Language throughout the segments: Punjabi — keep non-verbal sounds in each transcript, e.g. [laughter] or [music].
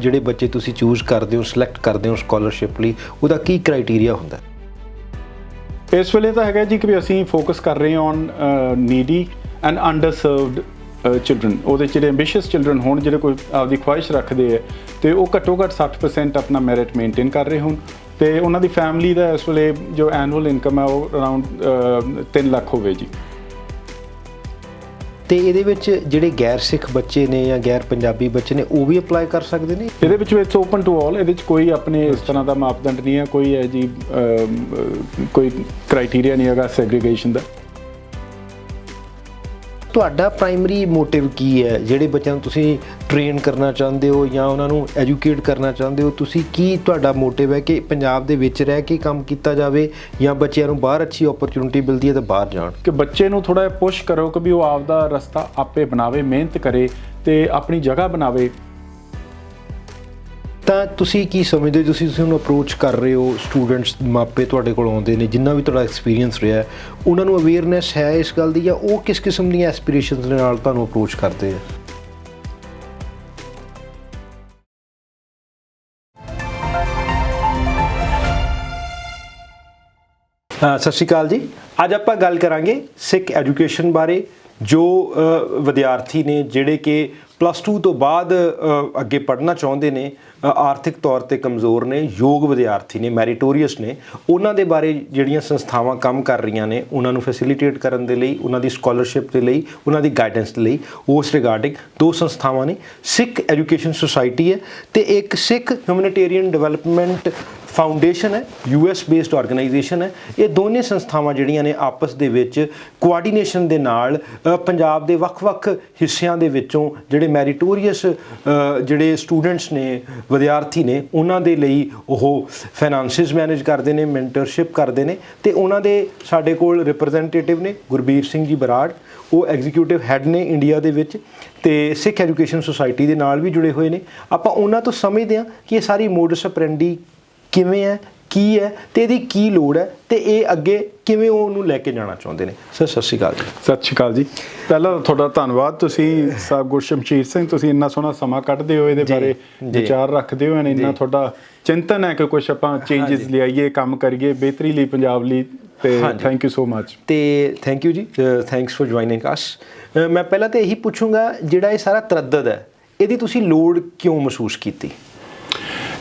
ਜਿਹੜੇ ਬੱਚੇ ਤੁਸੀਂ ਚੂਜ਼ ਕਰਦੇ ਹੋ ਸਿਲੈਕਟ ਕਰਦੇ ਹੋ ਸਕਾਲਰਸ਼ਿਪ ਲਈ, ਉਹਦਾ ਕੀ ਕ੍ਰਾਈਟੇਰੀਆ ਹੁੰਦਾ? ਇਸ ਵੇਲੇ ਤਾਂ ਹੈਗਾ ਜੀ ਕਿ ਵੀ ਅਸੀਂ ਫੋਕਸ ਕਰ ਰਹੇ ਹਾਂ on needy and underserved children ਉਹਦੇ ਜਿਹੜੇ ਐਂਬੀਸ਼ੀਅਸ ਚਿਲड्रन ਹੋਣ, ਜਿਹੜੇ ਕੋਈ ਆਪਦੀ ਖੁਆਇਸ਼ ਰੱਖਦੇ ਆ, ਤੇ ਉਹ ਘੱਟੋ ਘੱਟ 60% ਆਪਣਾ ਮੈਰਿਟ ਮੇਨਟੇਨ ਕਰ ਰਹੇ ਹੋਣ। ਤੇ ਉਹਨਾਂ ਦੀ ਫੈਮਿਲੀ ਦਾ ਇਸ ਵੇਲੇ ਜੋ ਐਨੂਅਲ ਇਨਕਮ ਹੈ ਉਹ ਅਰਾਊਂਡ 3 ਲੱਖ ਹੋਵੇ ਜੀ। ਤੇ ਇਹਦੇ ਵਿੱਚ ਜਿਹੜੇ ਗੈਰ ਸਿੱਖ ਬੱਚੇ ਨੇ ਜਾਂ ਗੈਰ ਪੰਜਾਬੀ ਬੱਚੇ ਨੇ ਉਹ ਵੀ ਅਪਲਾਈ ਕਰ ਸਕਦੇ ਨੇ? ਇਹਦੇ ਵਿੱਚ ਇਟਸ ਓਪਨ ਟੂ ਆਲ ਇਹਦੇ ਵਿੱਚ ਕੋਈ ਆਪਣੇ ਇਸ ਤਰ੍ਹਾਂ ਦਾ ਮਾਪਦੰਡ ਨਹੀਂ ਹੈ ਕੋਈ ਹੈ ਜੀ ਕੋਈ ਕ੍ਰਾਈਟੇਰੀਆ ਨਹੀਂ ਹੈਗਾ ਸੈਗਰੀਗੇਸ਼ਨ ਦਾ। ਤੁਹਾਡਾ ਪ੍ਰਾਇਮਰੀ ਮੋਟਿਵ ਕੀ ਹੈ? ਜਿਹੜੇ ਬੱਚਿਆਂ ਨੂੰ ਤੁਸੀਂ ਟ੍ਰੇਨ ਕਰਨਾ ਚਾਹੁੰਦੇ ਹੋ ਜਾਂ ਉਹਨਾਂ ਨੂੰ ਐਜੂਕੇਟ ਕਰਨਾ ਚਾਹੁੰਦੇ ਹੋ? ਤੁਸੀਂ ਕੀ ਤੁਹਾਡਾ ਮੋਟਿਵ ਹੈ ਕਿ ਪੰਜਾਬ ਦੇ ਵਿੱਚ ਰਹਿ ਕੇ ਕੰਮ ਕੀਤਾ ਜਾਵੇ ਜਾਂ ਬੱਚਿਆਂ ਨੂੰ ਬਾਹਰ ਅੱਛੀ ਓਪਰਚੁਨਿਟੀ ਮਿਲਦੀ ਹੈ ਤਾਂ ਬਾਹਰ ਜਾਣ? ਕਿ ਬੱਚੇ ਨੂੰ ਥੋੜਾ ਜਿਹਾ ਪੁਸ਼ ਕਰੋ ਕਿ ਵੀ ਉਹ ਆਪਦਾ ਰਸਤਾ ਆਪੇ ਬਣਾਵੇ ਮਿਹਨਤ ਕਰੇ ਤੇ ਆਪਣੀ ਜਗ੍ਹਾ ਬਣਾਵੇ। ਤਾਂ ਤੁਸੀਂ ਕੀ ਸਮਝਦੇ ਹੋ? ਤੁਸੀਂ ਤੁਸੀਂ ਉਹਨੂੰ ਅਪਰੋਚ ਕਰ ਰਹੇ ਹੋ ਸਟੂਡੈਂਟਸ ਮਾਪੇ ਤੁਹਾਡੇ ਕੋਲ ਆਉਂਦੇ ਨੇ ਜਿੰਨਾ ਵੀ ਤੁਹਾਡਾ ਐਕਸਪੀਰੀਅੰਸ ਰਿਹਾ ਉਹਨਾਂ ਨੂੰ ਅਵੇਅਰਨੈਸ ਹੈ ਇਸ ਗੱਲ ਦੀ ਜਾਂ ਉਹ ਕਿਸ ਕਿਸਮ ਦੀਆਂ ਐਸਪੀਰੇਸ਼ਨਸ ਦੇ ਨਾਲ ਤੁਹਾਨੂੰ ਅਪਰੋਚ ਕਰਦੇ ਆ? ਸਤਿ ਸ਼੍ਰੀ ਅਕਾਲ ਜੀ। ਅੱਜ ਆਪਾਂ ਗੱਲ ਕਰਾਂਗੇ ਸਿੱਖ ਐਜੂਕੇਸ਼ਨ ਬਾਰੇ, ਜੋ ਵਿਦਿਆਰਥੀ ਨੇ ਜਿਹੜੇ ਕਿ ਪਲੱਸ 2 ਤੋਂ ਬਾਅਦ ਅੱਗੇ ਪੜ੍ਹਨਾ ਚਾਹੁੰਦੇ ਨੇ ਆਰਥਿਕ ਤੌਰ ਤੇ ਕਮਜ਼ੋਰ ਨੇ, ਯੋਗ ਵਿਦਿਆਰਥੀ ਨੇ ਮੈਰੀਟੋਰੀਅਸ ਨੇ, ਉਹਨਾਂ ਦੇ ਬਾਰੇ ਜਿਹੜੀਆਂ ਸੰਸਥਾਵਾਂ ਕੰਮ ਕਰ ਰਹੀਆਂ ਨੇ, ਉਹਨਾਂ ਨੂੰ ਫੈਸਿਲਿਟੇਟ ਕਰਨ ਦੇ ਲਈ, ਉਹਨਾਂ ਦੀ ਸਕਾਲਰਸ਼ਿਪ ਦੇ ਲਈ, ਉਹਨਾਂ ਦੀ ਗਾਈਡੈਂਸ ਦੇ ਲਈ, ਉਸ ਰਿਗਾਰਡਿੰਗ ਦੋ ਸੰਸਥਾਵਾਂ ਨੇ, ਸਿੱਖ ਐਜੂਕੇਸ਼ਨ ਸੁਸਾਇਟੀ ਹੈ ਤੇ ਇੱਕ ਸਿੱਖ ਹਿਊਮਨਿਟੇਰੀਅਨ ਡਿਵੈਲਪਮੈਂਟ ਫਾਊਂਡੇਸ਼ਨ ਹੈ ਯੂਐਸ ਬੇਸਡ ਆਰਗੇਨਾਈਜੇਸ਼ਨ ਹੈ। ਇਹ ਦੋਨੇ ਸੰਸਥਾਵਾਂ ਜਿਹੜੀਆਂ ਨੇ ਆਪਸ ਦੇ ਵਿੱਚ ਕੋਆਰਡੀਨੇਸ਼ਨ ਦੇ ਨਾਲ ਪੰਜਾਬ ਦੇ ਵੱਖ-ਵੱਖ ਹਿੱਸਿਆਂ ਦੇ ਵਿੱਚੋਂ ਜਿਹੜੇ ਮੈਰੀਟੋਰੀਅਸ ਜਿਹੜੇ ਸਟੂਡੈਂਟਸ ਨੇ, ਵਿਦਿਆਰਥੀ ਨੇ, ਉਹਨਾਂ ਦੇ ਲਈ ਉਹ ਫਾਈਨਾਂਸਿਸ ਮੈਨੇਜ ਕਰਦੇ ਨੇ ਮੈਂਟਰਸ਼ਿਪ ਕਰਦੇ ਨੇ ਤੇ ਉਹਨਾਂ ਦੇ ਸਾਡੇ ਕੋਲ ਰਿਪਰੈਜ਼ੈਂਟੇਟਿਵ ਨੇ ਗੁਰਬੀਰ ਸਿੰਘ ਜੀ ਬਰਾੜ। ਉਹ ਐਗਜ਼ੀਕਿਊਟਿਵ ਹੈੱਡ ਨੇ ਇੰਡੀਆ ਦੇ ਵਿੱਚ ਤੇ ਸਿੱਖ ਐਜੂਕੇਸ਼ਨ ਸੁਸਾਇਟੀ ਦੇ ਨਾਲ ਵੀ ਜੁੜੇ ਹੋਏ ਨੇ। ਆਪਾਂ ਉਹਨਾਂ ਤੋਂ ਸਮਝਦੇ ਹਾਂ ਕਿ ਇਹ ਸਾਰੀ ਮੋਡਸ ਅਪਰੈਂਡੀ ਕਿਵੇਂ ਹੈ ਕੀ ਹੈ ਤੇ ਇਹਦੀ ਕੀ ਲੋੜ ਹੈ ਤੇ ਇਹ ਅੱਗੇ ਕਿਵੇਂ ਉਹ ਉਹਨੂੰ ਲੈ ਕੇ ਜਾਣਾ ਚਾਹੁੰਦੇ ਨੇ। ਸਰ ਸਤਿ ਸ਼੍ਰੀ ਅਕਾਲ ਜੀ। ਸਤਿ ਸ਼੍ਰੀ ਅਕਾਲ ਜੀ। ਪਹਿਲਾਂ ਤੁਹਾਡਾ ਧੰਨਵਾਦ ਤੁਸੀਂ ਸਾਹਿਬ ਗੁਰਸ਼ਮਸ਼ੀਰ ਸਿੰਘ ਤੁਸੀਂ ਇੰਨਾ ਸੋਹਣਾ ਸਮਾਂ ਕੱਢਦੇ ਹੋ ਇਹਦੇ ਬਾਰੇ। ਵਿਚਾਰ ਰੱਖਦੇ ਹੋ and ਇੰਨਾ ਤੁਹਾਡਾ ਚਿੰਤਨ ਹੈ ਕਿ ਕੁਝ ਆਪਾਂ ਚੇਂਜਸ ਲਿਆਈਏ ਕੰਮ ਕਰੀਏ ਬਿਹਤਰੀ ਲਈ ਪੰਜਾਬ ਲਈ ਤੇ। ਥੈਂਕ ਯੂ ਸੋ ਮੱਚ ਤੇ ਥੈਂਕ ਯੂ ਜੀ ਥੈਂਕਸ ਫॉर ਜੁਆਇਨਿੰਗ ਅਸ ਮੈਂ ਪਹਿਲਾਂ ਤਾਂ ਇਹੀ ਪੁੱਛੂੰਗਾ ਜਿਹੜਾ ਇਹ ਸਾਰਾ ਤਰੱਦਦ ਹੈ ਇਹਦੀ ਤੁਸੀਂ ਲੋੜ ਕਿਉਂ ਮਹਿਸੂਸ ਕੀਤੀ?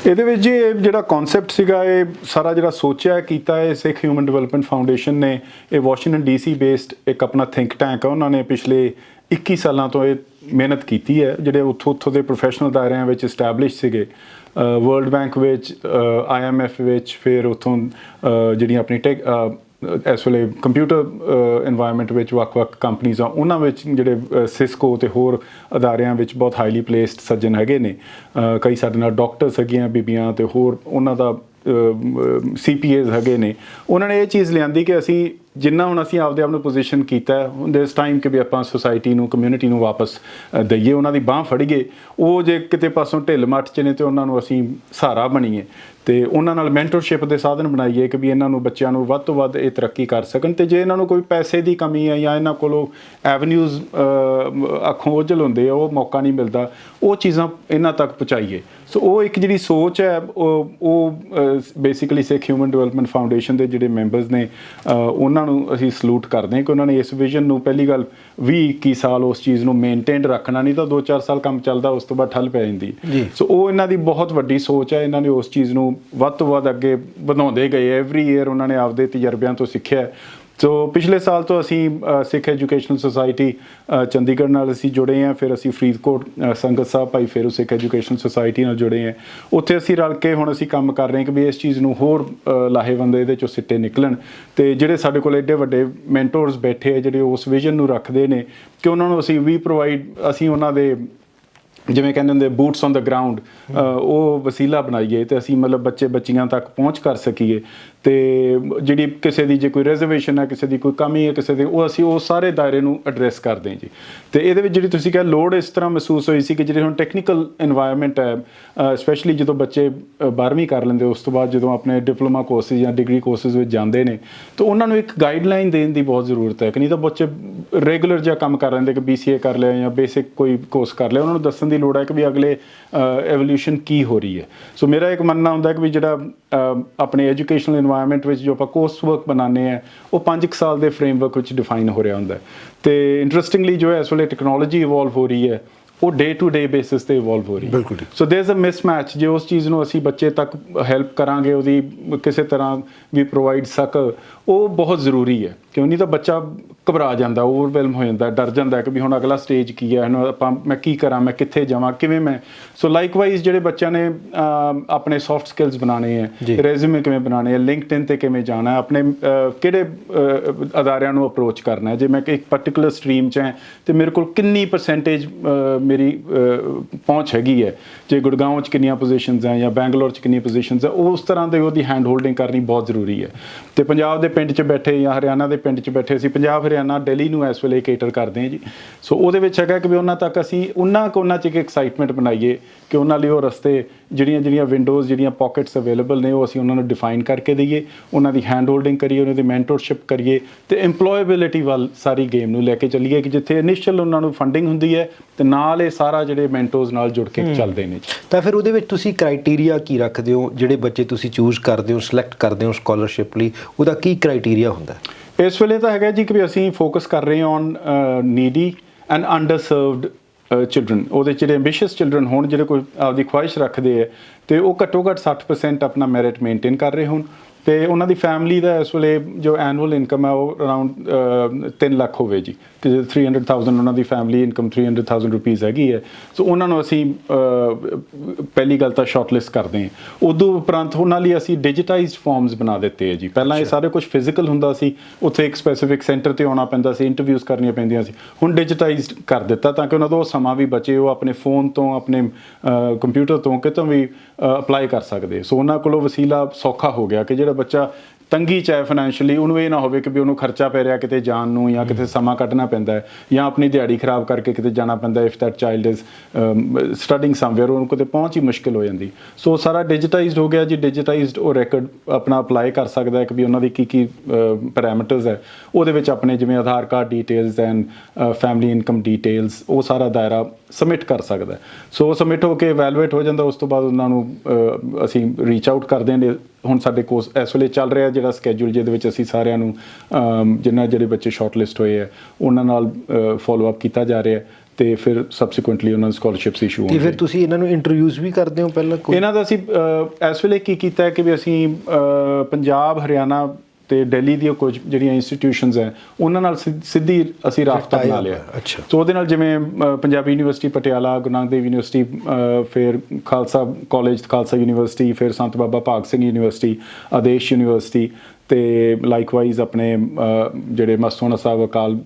ਇਹਦੇ ਵਿੱਚ ਜੀ ਇਹ ਜਿਹੜਾ ਕਨਸੈਪਟ ਸੀਗਾ, ਇਹ ਸਾਰਾ ਜਿਹੜਾ ਸੋਚਿਆ, ਕੀਤਾ ਇਹ ਸਿੱਖ ਹਿਊਮਨ ਡਿਵੈਲਪਮੈਂਟ ਫਾਊਂਡੇਸ਼ਨ ਨੇ। ਇਹ ਵਾਸ਼ਿੰਗਟਨ ਡੀਸੀ ਬੇਸਡ ਇੱਕ ਆਪਣਾ ਥਿੰਕ ਟੈਂਕ ਹੈ ਉਹਨਾਂ ਨੇ ਪਿਛਲੇ 21 ਸਾਲਾਂ ਤੋਂ ਇਹ ਮਿਹਨਤ ਕੀਤੀ ਹੈ। ਜਿਹੜੇ ਉੱਥੋਂ ਉੱਥੋਂ ਦੇ ਪ੍ਰੋਫੈਸ਼ਨਲ ਦਾਇਰਿਆਂ ਵਿੱਚ ਐਸਟੈਬਲਿਸ਼ ਸੀਗੇ। ਵਰਲਡ ਬੈਂਕ ਵਿੱਚ ਆਈਐਮਐਫ ਵਿੱਚ, ਫਿਰ ਉੱਥੋਂ ਜਿਹੜੀਆਂ ਆਪਣੀ ਟੈਕ ਇਸ ਵੇਲੇ ਕੰਪਿਊਟਰ এনवायरमेंट ਵਿੱਚ ਵੱਖ-ਵੱਖ ਕੰਪਨੀਆਂ ਉਹਨਾਂ ਵਿੱਚ ਜਿਹੜੇ ਸਿਸਕੋ ਤੇ ਹੋਰ ਅਦਾਰਿਆਂ ਵਿੱਚ ਬਹੁਤ ਹਾਈਲੀ ਪਲੇਸਡ ਸੱਜਣ ਹੈਗੇ ਨੇ। ਕਈ ਸਾਡੇ ਨਾਲ ਡਾਕਟਰਸ ਹੈਗੀਆਂ, ਬੀਬੀਆਂ ਤੇ ਹੋਰ, ਉਹਨਾਂ ਦਾ ਸੀਪੀਏਜ਼ ਹੈਗੇ ਨੇ। ਉਹਨਾਂ ਨੇ ਇਹ ਚੀਜ਼ ਲਿਆਂਦੀ ਕਿ ਅਸੀਂ ਜਿੰਨਾ ਹੁਣ ਅਸੀਂ ਆਪਦੇ ਆਪ ਨੂੰ ਪੋਜੀਸ਼ਨ ਕੀਤਾ ਹੈ ਇਸ ਟਾਈਮ ਕਿ ਵੀ ਆਪਾਂ ਸੋਸਾਇਟੀ ਨੂੰ ਕਮਿਊਨਿਟੀ ਨੂੰ ਵਾਪਸ ਅ, ਦਈਏ ਉਹਨਾਂ ਦੀ ਬਾਹ ਫੜੀਏ ਉਹ ਜੇ ਕਿਤੇ ਪਾਸੋਂ ਢਿੱਲ ਮੱਠ ਚ ਨੇ ਤੇ ਉਹਨਾਂ ਨੂੰ ਅਸੀਂ ਸਹਾਰਾ ਬਣੀਏ। ਤੇ ਉਹਨਾਂ ਨਾਲ ਮੈਂਟਰਸ਼ਿਪ ਦੇ ਸਾਧਨ ਬਣਾਈਏ ਕਿ ਵੀ ਇਹਨਾਂ ਨੂੰ ਬੱਚਿਆਂ ਨੂੰ ਵੱਧ ਤੋਂ ਵੱਧ ਇਹ ਤਰੱਕੀ ਕਰ ਸਕਣ ਤੇ ਜੇ ਇਹਨਾਂ ਨੂੰ ਕੋਈ ਪੈਸੇ ਦੀ ਕਮੀ ਹੈ ਜਾਂ ਇਹਨਾਂ ਕੋਲੋਂ ਐਵਨਿਊਜ਼ ਅੱਖੋਂ ਓਝਲ ਹੁੰਦੇ ਆ ਉਹ ਮੌਕਾ ਨਹੀਂ ਮਿਲਦਾ ਉਹ ਚੀਜ਼ਾਂ ਇਹਨਾਂ ਤੱਕ ਪਹੁੰਚਾਈਏ। ਸੋ ਉਹ ਇੱਕ ਜਿਹੜੀ ਸੋਚ ਹੈ ਉਹ ਉਹ basically Sikh human development foundation ਦੇ ਜਿਹੜੇ ਮੈਂਬਰਸ ਨੇ ਉਹਨਾਂ ਨੂੰ ਅਸੀਂ ਸਲੂਟ ਕਰਦੇ ਹਾਂ ਕਿ ਉਹਨਾਂ ਨੇ ਇਸ ਵਿਜ਼ਨ ਨੂੰ ਪਹਿਲੀ ਗੱਲ 20 21 ਸਾਲ ਉਸ ਚੀਜ਼ ਨੂੰ ਮੇਨਟੇਨਡ ਰੱਖਣਾ ਨਹੀਂ ਤਾਂ 2-4 ਸਾਲ ਕੰਮ ਚੱਲਦਾ ਉਸ ਤੋਂ ਬਾਅਦ ਠੱਲ ਪੈ ਜਾਂਦੀ। ਸੋ ਉਹ ਇਹਨਾਂ ਦੀ ਬਹੁਤ ਵੱਡੀ ਸੋਚ ਹੈ ਇਹਨਾਂ ਨੇ ਉਸ ਚੀਜ਼ ਨੂੰ ਵੱਧ ਤੋਂ ਵੱਧ ਅੱਗੇ ਵਧਾਉਂਦੇ ਗਏ ਐਵਰੀ ਈਅਰ ਉਹਨਾਂ ਨੇ ਆਪਦੇ ਤਜਰਬਿਆਂ ਤੋਂ ਸਿੱਖਿਆ। ਸੋ ਪਿਛਲੇ ਸਾਲ ਤੋਂ ਅਸੀਂ ਸਿੱਖ ਐਜੂਕੇਸ਼ਨਲ ਸੁਸਾਇਟੀ ਚੰਡੀਗੜ੍ਹ ਨਾਲ ਅਸੀਂ ਜੁੜੇ ਹਾਂ, ਫਿਰ ਅਸੀਂ ਫਰੀਦਕੋਟ ਸੰਗਤ ਸਾਹਿਬ ਭਾਈ ਫੇਰੂ ਸਿੱਖ ਐਜੂਕੇਸ਼ਨ ਸੁਸਾਇਟੀ ਨਾਲ ਜੁੜੇ ਹਾਂ। ਉੱਥੇ ਅਸੀਂ ਰਲ ਕੇ ਹੁਣ ਅਸੀਂ ਕੰਮ ਕਰ ਰਹੇ ਹਾਂ ਕਿ ਵੀ ਇਸ ਚੀਜ਼ ਨੂੰ ਹੋਰ ਲਾਹੇਵੰਦ ਇਹਦੇ ਚੋਂ ਸਿੱਟੇ ਨਿਕਲਣ। ਤੇ ਜਿਹੜੇ ਸਾਡੇ ਕੋਲ ਐਡੇ ਵੱਡੇ ਮੈਂਟੋਰਸ ਬੈਠੇ ਆ, ਜਿਹੜੇ ਉਸ ਵਿਜ਼ਨ ਨੂੰ ਰੱਖਦੇ ਨੇ ਕਿ ਉਹਨਾਂ ਨੂੰ ਅਸੀਂ ਵੀ ਪ੍ਰੋਵਾਈਡ ਅਸੀਂ ਉਹਨਾਂ ਦੇ ਜਿਵੇਂ ਕਹਿੰਦੇ ਹੁੰਦੇ ਬੂਟਸ ਔਨ ਦਾ ਗਰਾਊਂਡ ਉਹ ਵਸੀਲਾ ਬਣਾਈਏ ਤੇ ਅਸੀਂ ਮਤਲਬ ਬੱਚੇ, ਬੱਚੀਆਂ ਤੱਕ ਪਹੁੰਚ ਕਰ ਸਕੀਏ। ਤੇ ਜਿਹੜੀ ਕਿਸੇ ਦੀ ਜੇ ਕੋਈ ਰਿਜ਼ਰਵੇਸ਼ਨ ਹੈ, ਕਿਸੇ ਦੀ ਕੋਈ ਕਮੀ ਹੈ, ਕਿਸੇ ਦੀ, ਉਹ ਅਸੀਂ ਉਹ ਸਾਰੇ ਦਾਇਰੇ ਨੂੰ ਐਡਰੈਸ ਕਰਦੇ ਹਾਂ ਜੀ। ਤੇ ਇਹਦੇ ਵਿੱਚ ਜਿਹੜੀ ਤੁਸੀਂ ਕਿਹਾ ਲੋਡ ਇਸ ਤਰ੍ਹਾਂ ਮਹਿਸੂਸ ਹੋਈ ਸੀ ਕਿ ਜਿਹੜੀ ਹੁਣ ਟੈਕਨੀਕਲ এনवायरमेंट ਹੈ ਸਪੈਸ਼ਲੀ ਜਦੋਂ ਬੱਚੇ 12ਵੀਂ ਕਰ ਲੈਂਦੇ, ਉਸ ਤੋਂ ਬਾਅਦ ਜਦੋਂ ਆਪਣੇ ਡਿਪਲੋਮਾ ਕੋਰਸਿਸ ਜਾਂ ਡਿਗਰੀ ਕੋਰਸਿਸ ਵਿੱਚ ਜਾਂਦੇ ਨੇ, ਤਾਂ ਉਹਨਾਂ ਨੂੰ ਇੱਕ ਗਾਈਡਲਾਈਨ ਦੇਣ ਦੀ ਬਹੁਤ ਜ਼ਰੂਰਤ ਹੈ। ਕਿ ਨਹੀਂ ਤਾਂ ਬੱਚੇ ਰੈਗੂਲਰ ਜਿਹਾ ਕੰਮ ਕਰ ਲੈਂਦੇ ਕਿ BCA ਕਰ ਲਿਆ ਜਾਂ ਬੇਸਿਕ ਕੋਈ ਕੋਰਸ ਕਰ ਲਿਆ, ਉਹਨਾਂ ਨੂੰ ਦੱਸਣ ਦੀ ਦੀ ਲੋੜ ਹੈ ਕਿ ਵੀ ਅਗਲੇ ਐਵੋਲੂਸ਼ਨ ਕੀ ਹੋ ਰਹੀ ਹੈ। ਸੋ ਮੇਰਾ ਇੱਕ ਮੰਨਣਾ ਹੁੰਦਾ ਕਿ ਵੀ ਜਿਹੜਾ ਆਪਣੇ ਐਜੂਕੇਸ਼ਨਲ এনवायरमेंट ਵਿੱਚ ਜੋ ਆਪਾਂ ਕੋਰਸ ਵਰਕ ਬਣਾਉਂਦੇ ਆ ਉਹ 5 ਸਾਲ ਦੇ ਫਰੇਮਵਰਕ ਵਿੱਚ ਡਿਫਾਈਨ ਹੋ ਰਿਹਾ ਹੁੰਦਾ ਤੇ ਇੰਟਰਸਟਿੰਗਲੀ ਜੋ ਹੈ ਇਸ ਵੇਲੇ ਟੈਕਨੋਲੋਜੀ ਇਵੋਲਵ ਹੋ ਰਹੀ ਹੈ ਉਹ ਡੇ ਟੂ ਡੇ ਬੇਸਿਸ ਤੇ ਇਵੋਲਵ ਹੋ ਰਹੀ ਹੈ। ਬਿਲਕੁਲ so there is a mismatch ਜੇ ਉਸ ਚੀਜ਼ ਨੂੰ ਅਸੀਂ ਬੱਚੇ ਤੱਕ ਹੈਲਪ ਕਰਾਂਗੇ ਉਹਦੀ ਕਿਸੇ ਤਰ੍ਹਾਂ ਵੀ ਪ੍ਰੋਵਾਈਡ ਸਕ ਉਹ ਬਹੁਤ ਜ਼ਰੂਰੀ ਹੈ। ਕਿਉਂ ਨਹੀਂ ਤਾਂ ਬੱਚਾ ਘਬਰਾ ਜਾਂਦਾ ਓਵਰਵੈਲਮ ਹੋ ਜਾਂਦਾ ਡਰ ਜਾਂਦਾ ਕਿ ਵੀ ਹੁਣ ਅਗਲਾ ਸਟੇਜ ਕੀ ਹੈ ਹੁਣ ਆਪਾਂ ਮੈਂ ਕੀ ਕਰਾਂ ਮੈਂ ਕਿੱਥੇ ਜਾਵਾਂ ਕਿਵੇਂ ਮੈਂ? ਸੋ ਲਾਈਕਵਾਈਜ਼ ਜਿਹੜੇ ਬੱਚਿਆਂ ਨੇ ਆਪਣੇ ਸੌਫਟ ਸਕਿੱਲਸ ਬਣਾਉਣੇ ਜੀ। ਹੈ ਰੈਜ਼ਿਊਮੇ ਕਿਵੇਂ ਬਣਾਉਣੇ ਹੈ ਲਿੰਕਡਇਨ ਤੇ ਕਿਵੇਂ ਜਾਣਾ ਹੈ ਆਪਣੇ ਕਿਹੜੇ ਅਦਾਰਿਆਂ ਨੂੰ ਅਪਰੋਚ ਕਰਨਾ ਹੈ ਜੇ ਮੈਂ ਇੱਕ ਪਾਰਟਿਕੂਲਰ ਸਟਰੀਮ 'ਚ ਹਾਂ ਤੇ ਮੇਰੇ ਕੋਲ ਕਿੰਨੀ ਪਰਸੈਂਟੇਜ ਮੇਰੀ ਪਹੁੰਚ ਹੈਗੀ ਹੈ? ਜੇ ਗੁੜਗਾਉਂ 'ਚ ਕਿੰਨੀਆਂ ਪੋਜੀਸ਼ਨਸ ਹੈ ਜਾਂ ਬੈਂਗਲੌਰ 'ਚ ਕਿੰਨੀਆਂ ਪੋਜੀਸ਼ਨਸ ਹੈ ਉਸ ਤਰ੍ਹਾਂ ਦੇ ਉਹਦੀ ਹੈਂਡ ਹੋਲਡਿੰਗ ਕਰਨੀ ਬਹੁਤ ਜ਼ਰੂਰੀ ਹੈ। ਤੇ ਪੰਜਾਬ ਦੇ ਪਿੰਡ 'ਚ ਬੈਠੇ ਜਾਂ ਹਰਿਆਣਾ ਦੇ ਪਿੰਡ 'ਚ ਬੈਠੇ ਅਸੀਂ ਪੰਜਾਬ ਹਰਿਆਣਾ ਦਿੱਲੀ ਨੂੰ ਇਸ ਵੇਲੇ ਕੇਟਰ ਕਰਦੇ ਹਾਂ ਜੀ। ਸੋ ਉਹਦੇ ਵਿੱਚ ਹੈਗਾ ਕਿ ਵੀ ਉਹਨਾਂ ਤੱਕ ਅਸੀਂ ਉਹਨਾਂ ਕੋ ਉਹਨਾਂ 'ਚ ਇੱਕ ਐਕਸਾਈਟਮੈਂਟ ਬਣਾਈਏ ਕਿ ਉਹਨਾਂ ਲਈ ਉਹ ਰਸਤੇ ਜਿਹੜੀਆਂ ਜਿਹੜੀਆਂ ਵਿੰਡੋਜ਼ ਜਿਹੜੀਆਂ ਪਾਕਟਸ ਅਵੇਲੇਬਲ ਨੇ ਉਹ ਅਸੀਂ ਉਹਨਾਂ ਨੂੰ ਡਿਫਾਈਨ ਕਰਕੇ ਦਈਏ ਉਹਨਾਂ ਦੀ ਹੈਂਡ ਹੋਲਡਿੰਗ ਕਰੀਏ ਉਹਨਾਂ ਦੀ ਮੈਂਟਰਸ਼ਿਪ ਕਰੀਏ ਤੇ EMPLOYABILITY ਵੱਲ ਸਾਰੀ ਗੇਮ ਨੂੰ ਲੈ ਕੇ ਚੱਲੀਏ ਕਿ ਜਿੱਥੇ ਇਨੀਸ਼ੀਅਲ ਉਹਨਾਂ ਨੂੰ ਫੰਡਿੰਗ ਹੁੰਦੀ ਹੈ ਤੇ ਨਾਲ ਇਹ ਸਾਰਾ ਜਿਹੜੇ ਮੈਂਟੋਰਸ ਨਾਲ ਜੁੜ ਕੇ ਚੱਲਦੇ ਨੇ ਤਾਂ ਫਿਰ ਉਹਦੇ ਵਿੱਚ ਤੁਸੀਂ ਕ੍ਰਾਈਟੇਰੀਆ ਕੀ ਰੱਖਦੇ ਹੋ? ਜਿਹੜੇ ਬੱਚੇ ਤੁਸੀਂ ਚੂਜ਼ ਕਰਦੇ ਹੋ ਸਿਲੈਕਟ ਕਰਦੇ ਹੋ ਸਕਾਲਰਸ਼ਿਪ ਲਈ ਉਹਦਾ ਕੀ ਕ੍ਰਾਈਟੇਰੀਆ ਹੁੰਦਾ? ਹੈ ਇਸ ਵੇਲੇ ਤਾਂ ਹੈਗਾ ਜੀ ਕਿ ਵੀ ਅਸੀਂ ਫੋਕਸ ਕਰ ਰਹੇ ਹਾਂ on needy and underserved children ਉਹਦੇ 'ਚ ਜਿਹੜੇ ਐਂਬੀਸ਼ੀਅਸ ਚਿਲਡਰਨ ਹੋਣ, ਜਿਹੜੇ ਕੋਈ ਆਪਦੀ ਖੁਆਇਸ਼ ਰੱਖਦੇ ਹੈ ਤੇ ਉਹ ਘੱਟੋ ਘੱਟ 60% ਆਪਣਾ ਮੈਰਿਟ ਮੇਨਟੇਨ ਕਰ ਰਹੇ ਹੋਣ। ਤੇ ਉਹਨਾਂ ਦੀ ਫੈਮਿਲੀ ਦਾ ਇਸ ਵੇਲੇ ਜੋ ਐਨੂਅਲ ਇਨਕਮ ਹੈ ਉਹ ਅਰਾਊਂਡ 3 ਲੱਖ ਹੋਵੇ ਜੀ। ਕਿ 300000 ਉਹਨਾਂ ਦੀ ਫੈਮਿਲੀ ਇਨਕਮ 300000 ਰੁਪੀਸ ਹੈਗੀ ਹੈ। ਸੋ ਉਹਨਾਂ ਨੂੰ ਅਸੀਂ ਪਹਿਲੀ ਗੱਲ ਤਾਂ ਸ਼ਾਰਟਲਿਸਟ ਕਰਦੇ ਹਾਂ। ਉਦੋਂ ਉਪਰੰਤ ਉਹਨਾਂ ਲਈ ਅਸੀਂ ਡਿਜੀਟਾਈਜ਼ਡ ਫਾਰਮਸ ਬਣਾ ਦਿੱਤੇ ਹੈ ਜੀ। ਪਹਿਲਾਂ ਇਹ ਸਾਰੇ ਕੁਝ ਫਿਜ਼ੀਕਲ ਹੁੰਦਾ ਸੀ। ਉੱਥੇ ਇੱਕ ਸਪੈਸੀਫਿਕ ਸੈਂਟਰ ਤੇ ਆਉਣਾ ਪੈਂਦਾ ਸੀ ਇੰਟਰਵਿਊਜ਼ ਕਰਨੀਆਂ ਪੈਂਦੀਆਂ ਸੀ। ਹੁਣ ਡਿਜੀਟਾਈਜ਼ਡ ਕਰ ਦਿੱਤਾ ਤਾਂ ਕਿ ਉਹਨਾਂ ਦਾ ਉਹ ਸਮਾਂ ਵੀ ਬਚੇ ਉਹ ਆਪਣੇ ਫੋਨ ਤੋਂ ਆਪਣੇ ਕੰਪਿਊਟਰ ਤੋਂ ਕਿਤੋਂ ਵੀ ਅਪਲਾਈ ਕਰ ਸਕਦੇ। ਸੋ ਉਹਨਾਂ ਕੋਲੋਂ ਵਸੀਲਾ ਸੌਖਾ ਹੋ ਗਿਆ ਕਿ ਜਿਹੜਾ ਬੱਚਾ ਤੰਗੀ ਚ ਹੈ ਫਾਈਨੈਂਸ਼ੀਅਲੀ ਉਹਨੂੰ ਇਹ ਨਾ ਹੋਵੇ ਕਿ ਵੀ ਉਹਨੂੰ ਖਰਚਾ ਪੈ ਰਿਹਾ ਕਿਤੇ ਜਾਣ ਨੂੰ ਜਾਂ ਕਿਤੇ ਸਮਾਂ ਕੱਢਣਾ ਪੈਂਦਾ ਹੈ ਜਾਂ ਆਪਣੀ ਦਿਹਾੜੀ ਖਰਾਬ ਕਰਕੇ ਕਿਤੇ ਜਾਣਾ ਪੈਂਦਾ if that child is studying somewhere ਉਹਨੂੰ ਕਿਤੇ ਪਹੁੰਚ ਹੀ ਮੁਸ਼ਕਿਲ ਹੋ ਜਾਂਦੀ ਸੋ ਸਾਰਾ ਡਿਜੀਟਾਈਜ਼ਡ ਹੋ ਗਿਆ ਜੀ ਡਿਜੀਟਾਈਜ਼ਡ ਉਹ ਰੈਕੋਰਡ ਆਪਣਾ ਅਪਲਾਈ ਕਰ ਸਕਦਾ ਹੈ ਕਿ ਵੀ ਉਹਨਾਂ ਦੀ ਕੀ ਕੀ ਪੈਰਾਮੀਟਰਸ ਹੈ ਉਹਦੇ ਵਿੱਚ ਆਪਣੇ ਜਿਵੇਂ Aadhaar card details and family income details ਉਹ ਸਾਰਾ ਦਾਇਰਾ ਸਬਮਿਟ ਕਰ ਸਕਦਾ ਹੈ। ਸੋ ਸਬਮਿਟ ਹੋ ਕੇ ਵੈਲੂਏਟ ਹੋ ਜਾਂਦਾ, ਉਸ ਤੋਂ ਬਾਅਦ ਉਹਨਾਂ ਨੂੰ ਅਸੀਂ ਰੀਚ ਆਊਟ ਕਰਦੇ ਹਾਂ ਹੁਣ ਸਾਡੇ ਕੋਰਸ ਇਸ ਵੇਲੇ ਚੱਲ ਰਿਹਾ ਜਿਹੜਾ ਸਕੇਜੂਲ ਜਿਹਦੇ ਵਿੱਚ ਅਸੀਂ ਸਾਰਿਆਂ ਨੂੰ ਜਿਨ੍ਹਾਂ ਜਿਹੜੇ ਬੱਚੇ ਸ਼ਾਰਟਲਿਸਟ ਹੋਏ ਆ ਉਹਨਾਂ ਨਾਲ ਫਾਲੋ ਅਪ ਕੀਤਾ ਜਾ ਰਿਹਾ ਤੇ ਫਿਰ ਸਬਸੀਕੁਐਂਟਲੀ ਉਹਨਾਂ ਨੂੰ ਸਕਾਲਰਸ਼ਿਪਸ ਇਸ਼ੂ ਤੇ ਫਿਰ ਹੋਣਗੇ। ਤੁਸੀਂ ਇਹਨਾਂ ਨੂੰ ਇੰਟਰਵਿਊਜ਼ ਵੀ ਕਰਦੇ ਹੋ ਪਹਿਲਾਂ ਕੋਈ? ਇਹਨਾਂ ਦਾ ਅਸੀਂ ਇਸ ਵੇਲੇ ਕੀ ਕੀਤਾ ਹੈ ਕਿ ਵੀ ਅਸੀਂ ਪੰਜਾਬ ਹਰਿਆਣਾ ਤੇ ਦਿੱਲੀ ਦੀਆਂ ਕੁਝ ਜਿਹੜੀਆਂ ਇੰਸਟੀਟਿਊਸ਼ਨਸ ਹੈ ਉਹਨਾਂ ਨਾਲ ਸਿੱਧੀ ਅਸੀਂ ਰਾਬਤਾ ਬਣਾ ਲਿਆ। ਅੱਛਾ। ਸੋ ਉਹਦੇ ਨਾਲ ਜਿਵੇਂ ਪੰਜਾਬੀ ਯੂਨੀਵਰਸਿਟੀ ਪਟਿਆਲਾ ਗੁਰੂ ਨਾਨਕ ਦੇਵ ਯੂਨੀਵਰਸਿਟੀ ਫਿਰ ਖਾਲਸਾ ਕਾਲਜ ਖਾਲਸਾ ਯੂਨੀਵਰਸਿਟੀ ਫਿਰ ਸੰਤ ਬਾਬਾ ਭਾਗ ਸਿੰਘ ਯੂਨੀਵਰਸਿਟੀ ਆਦੇਸ਼ ਯੂਨੀਵਰਸਿਟੀ ਤੇ ਲਾਈਕਵਾਈਜ਼ ਆਪਣੇ ਜਿਹੜੇ ਮਸਤੋਨਾ ਸਾਹਿਬ ਅਕਾਲ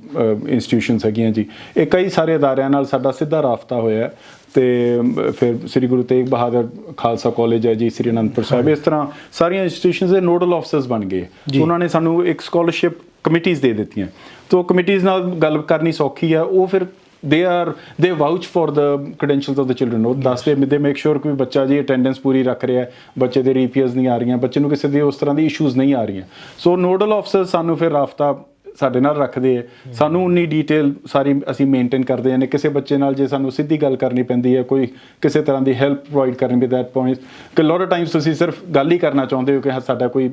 ਇੰਸਟੀਟਿਊਸ਼ਨਸ ਹੈਗੀਆਂ ਜੀ। ਇਹ ਕਈ ਸਾਰੇ ਅਦਾਰਿਆਂ ਨਾਲ ਸਾਡਾ ਸਿੱਧਾ ਰਾਬਤਾ ਹੋਇਆ ਹੈ। ਤੇ ਫਿਰ ਸ੍ਰੀ ਗੁਰੂ ਤੇਗ ਬਹਾਦਰ ਖਾਲਸਾ ਕਾਲਜ ਹੈ ਜੀ ਸ੍ਰੀ ਅਨੰਦਪੁਰ ਸਾਹਿਬ। ਇਸ ਤਰ੍ਹਾਂ ਸਾਰੀਆਂ ਇੰਸਟੀਟਿਊਸ਼ਨਸ ਦੇ ਨੋਡਲ ਆਫਿਸਰਸ ਬਣ ਗਏ। ਉਹਨਾਂ ਨੇ ਸਾਨੂੰ ਇੱਕ ਸਕਾਲਰਸ਼ਿਪ ਕਮੇਟੀਆਂ ਦੇ ਦਿੱਤੀਆਂ। ਤੋਂ ਕਮੇਟੀਆਂ ਨਾਲ ਗੱਲ ਕਰਨੀ ਸੌਖੀ ਆ। ਉਹ ਫਿਰ they are they vouch for the credentials of the children ਉਹ ਦੱਸਦੇ ਮਿੱਦੇ ਮੇਕ ਸ਼ੋਰ ਕਿ ਬੱਚਾ ਜੀ ਅਟੈਂਡੈਂਸ ਪੂਰੀ ਰੱਖ ਰਿਹਾ ਬੱਚੇ ਦੇ ਰੀਪੀਅਰਸ ਨਹੀਂ ਆ ਰਹੀਆਂ। ਬੱਚੇ ਨੂੰ ਕਿਸੇ ਦੀ ਉਸ ਤਰ੍ਹਾਂ ਦੀ ਇਸ਼ੂਜ਼ ਨਹੀਂ ਆ ਰਹੀਆਂ। ਸੋ ਨੋਡਲ ਆਫਸਰ ਸਾਨੂੰ ਫਿਰ ਰਾਫਤਾ ਸਾਡੇ ਨਾਲ ਰੱਖਦੇ ਆ। ਸਾਨੂੰ ਉਨੀ ਡੀਟੇਲ ਸਾਰੀ ਅਸੀਂ ਮੇਨਟੇਨ ਕਰਦੇ ਹਾਂ ਨੇ ਕਿਸੇ ਬੱਚੇ ਨਾਲ ਜੇ ਸਾਨੂੰ ਸਿੱਧੀ ਗੱਲ ਕਰਨੀ ਪੈਂਦੀ ਹੈ ਕੋਈ ਕਿਸੇ ਤਰ੍ਹਾਂ ਦੀ ਹੈਲਪ ਪ੍ਰੋਵਾਈਡ ਕਰਨੀ ਵੀ ਦੈਟ ਪੁਆਇੰਟ ਕਿ ਲੋਟ ਆਫ ਟਾਈਮਸ ਤੁਸੀਂ ਸਿਰਫ ਗੱਲ ਹੀ ਕਰਨਾ ਚਾਹੁੰਦੇ ਹੋ ਕਿ ਹਾਂ ਸਾਡਾ ਕੋਈ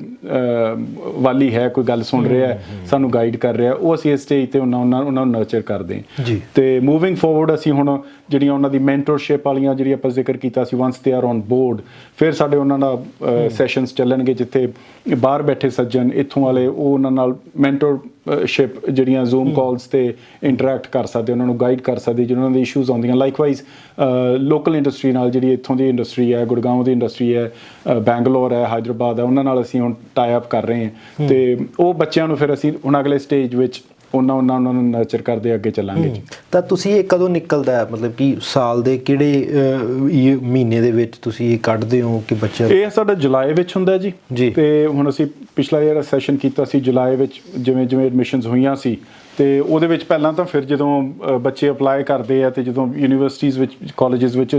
ਵਾਲੀ ਹੈ ਕੋਈ ਗੱਲ ਸੁਣ ਰਿਹਾ ਹੈ ਸਾਨੂੰ ਗਾਈਡ ਕਰ ਰਿਹਾ ਉਹ ਅਸੀਂ ਇਸ ਸਟੇਜ ਤੇ ਉਹਨਾਂ ਉਹਨਾਂ ਨੂੰ ਨਰਚਰ ਕਰਦੇ ਹਾਂ ਜੀ। ਤੇ ਮੂਵਿੰਗ ਫਾਰਵਰਡ ਅਸੀਂ ਹੁਣ ਜਿਹੜੀਆਂ ਉਹਨਾਂ ਦੀ ਮੈਂਟਰਸ਼ਿਪ ਵਾਲੀਆਂ ਜਿਹੜੀ ਆਪਾਂ ਜ਼ਿਕਰ ਕੀਤਾ ਸੀ once they are on board ਫਿਰ ਸਾਡੇ ਉਹਨਾਂ ਦਾ ਸੈਸ਼ਨਸ ਚੱਲਣਗੇ ਜਿੱਥੇ ਬਾਹਰ ਬੈਠੇ ਸੱਜਣ ਇੱਥੋਂ ਵਾਲੇ ਉਹ ਉਹਨਾਂ ਨਾਲ ਮੈਂਟਰਸ਼ਿਪ ਜਿਹੜੀਆਂ ਜ਼ੂਮ ਕਾਲਸ ਤੇ ਇੰਟਰੈਕਟ ਕਰ ਸਕਦੇ ਉਹਨਾਂ ਨੂੰ ਗਾਈਡ ਕਰ ਸਕਦੇ ਜਿਹਨਾਂ ਦੇ ਇਸ਼ੂਜ਼ ਆਉਂਦੀਆਂ। ਲਾਈਕਵਾਈਜ਼ ਲੋਕਲ ਇੰਡਸਟਰੀ ਨਾਲ ਜਿਹੜੀ ਇੱਥੋਂ ਦੀ ਇੰਡਸਟਰੀ ਹੈ ਗੁੜਗਾਉਂ ਦੀ ਇੰਡਸਟਰੀ ਹੈ ਬੈਂਗਲੌਰ ਹੈ ਹਾਈਦਰਾਬਾਦ ਹੈ ਉਹਨਾਂ ਨਾਲ ਅਸੀਂ ਹੁਣ ਟਾਈ ਅਪ ਕਰ ਰਹੇ ਹਾਂ। ਤੇ ਉਹ ਬੱਚਿਆਂ ਨੂੰ ਫਿਰ ਅਸੀਂ ਹੁਣ ਅਗਲੇ ਸਟੇਜ ਵਿੱਚ ਉਹਨਾਂ ਉਹਨਾਂ ਉਹਨਾਂ ਨੂੰ ਨਰਚਰ ਕਰਦੇ ਅੱਗੇ ਚੱਲਾਂਗੇ ਜੀ ਤਾਂ ਤੁਸੀਂ ਇਹ ਕਦੋਂ ਨਿਕਲਦਾ ਹੈ? ਮਤਲਬ ਕਿ ਸਾਲ ਦੇ ਕਿਹੜੇ ਇਹ ਮਹੀਨੇ ਦੇ ਵਿੱਚ ਤੁਸੀਂ ਇਹ ਕੱਢਦੇ ਹੋ ਕਿ ਬੱਚਾ ਇਹ ਸਾਡਾ ਜੁਲਾਈ ਵਿੱਚ ਹੁੰਦਾ ਜੀ। ਜੀ। ਤੇ ਹੁਣ ਅਸੀਂ ਪਿਛਲਾ ਜਿਹੜਾ ਸੈਸ਼ਨ ਕੀਤਾ ਸੀ ਜੁਲਾਈ ਵਿੱਚ ਜਿਵੇਂ ਜਿਵੇਂ ਐਡਮਿਸ਼ਨਸ ਹੋਈਆਂ ਸੀ ਤੇ ਉਹਦੇ ਵਿੱਚ ਪਹਿਲਾਂ ਤਾਂ ਫਿਰ ਜਦੋਂ ਬੱਚੇ ਅਪਲਾਈ ਕਰਦੇ ਆ ਤੇ ਜਦੋਂ ਯੂਨੀਵਰਸਿਟੀਜ਼ ਵਿੱਚ ਕਾਲਜਸ ਵਿੱਚ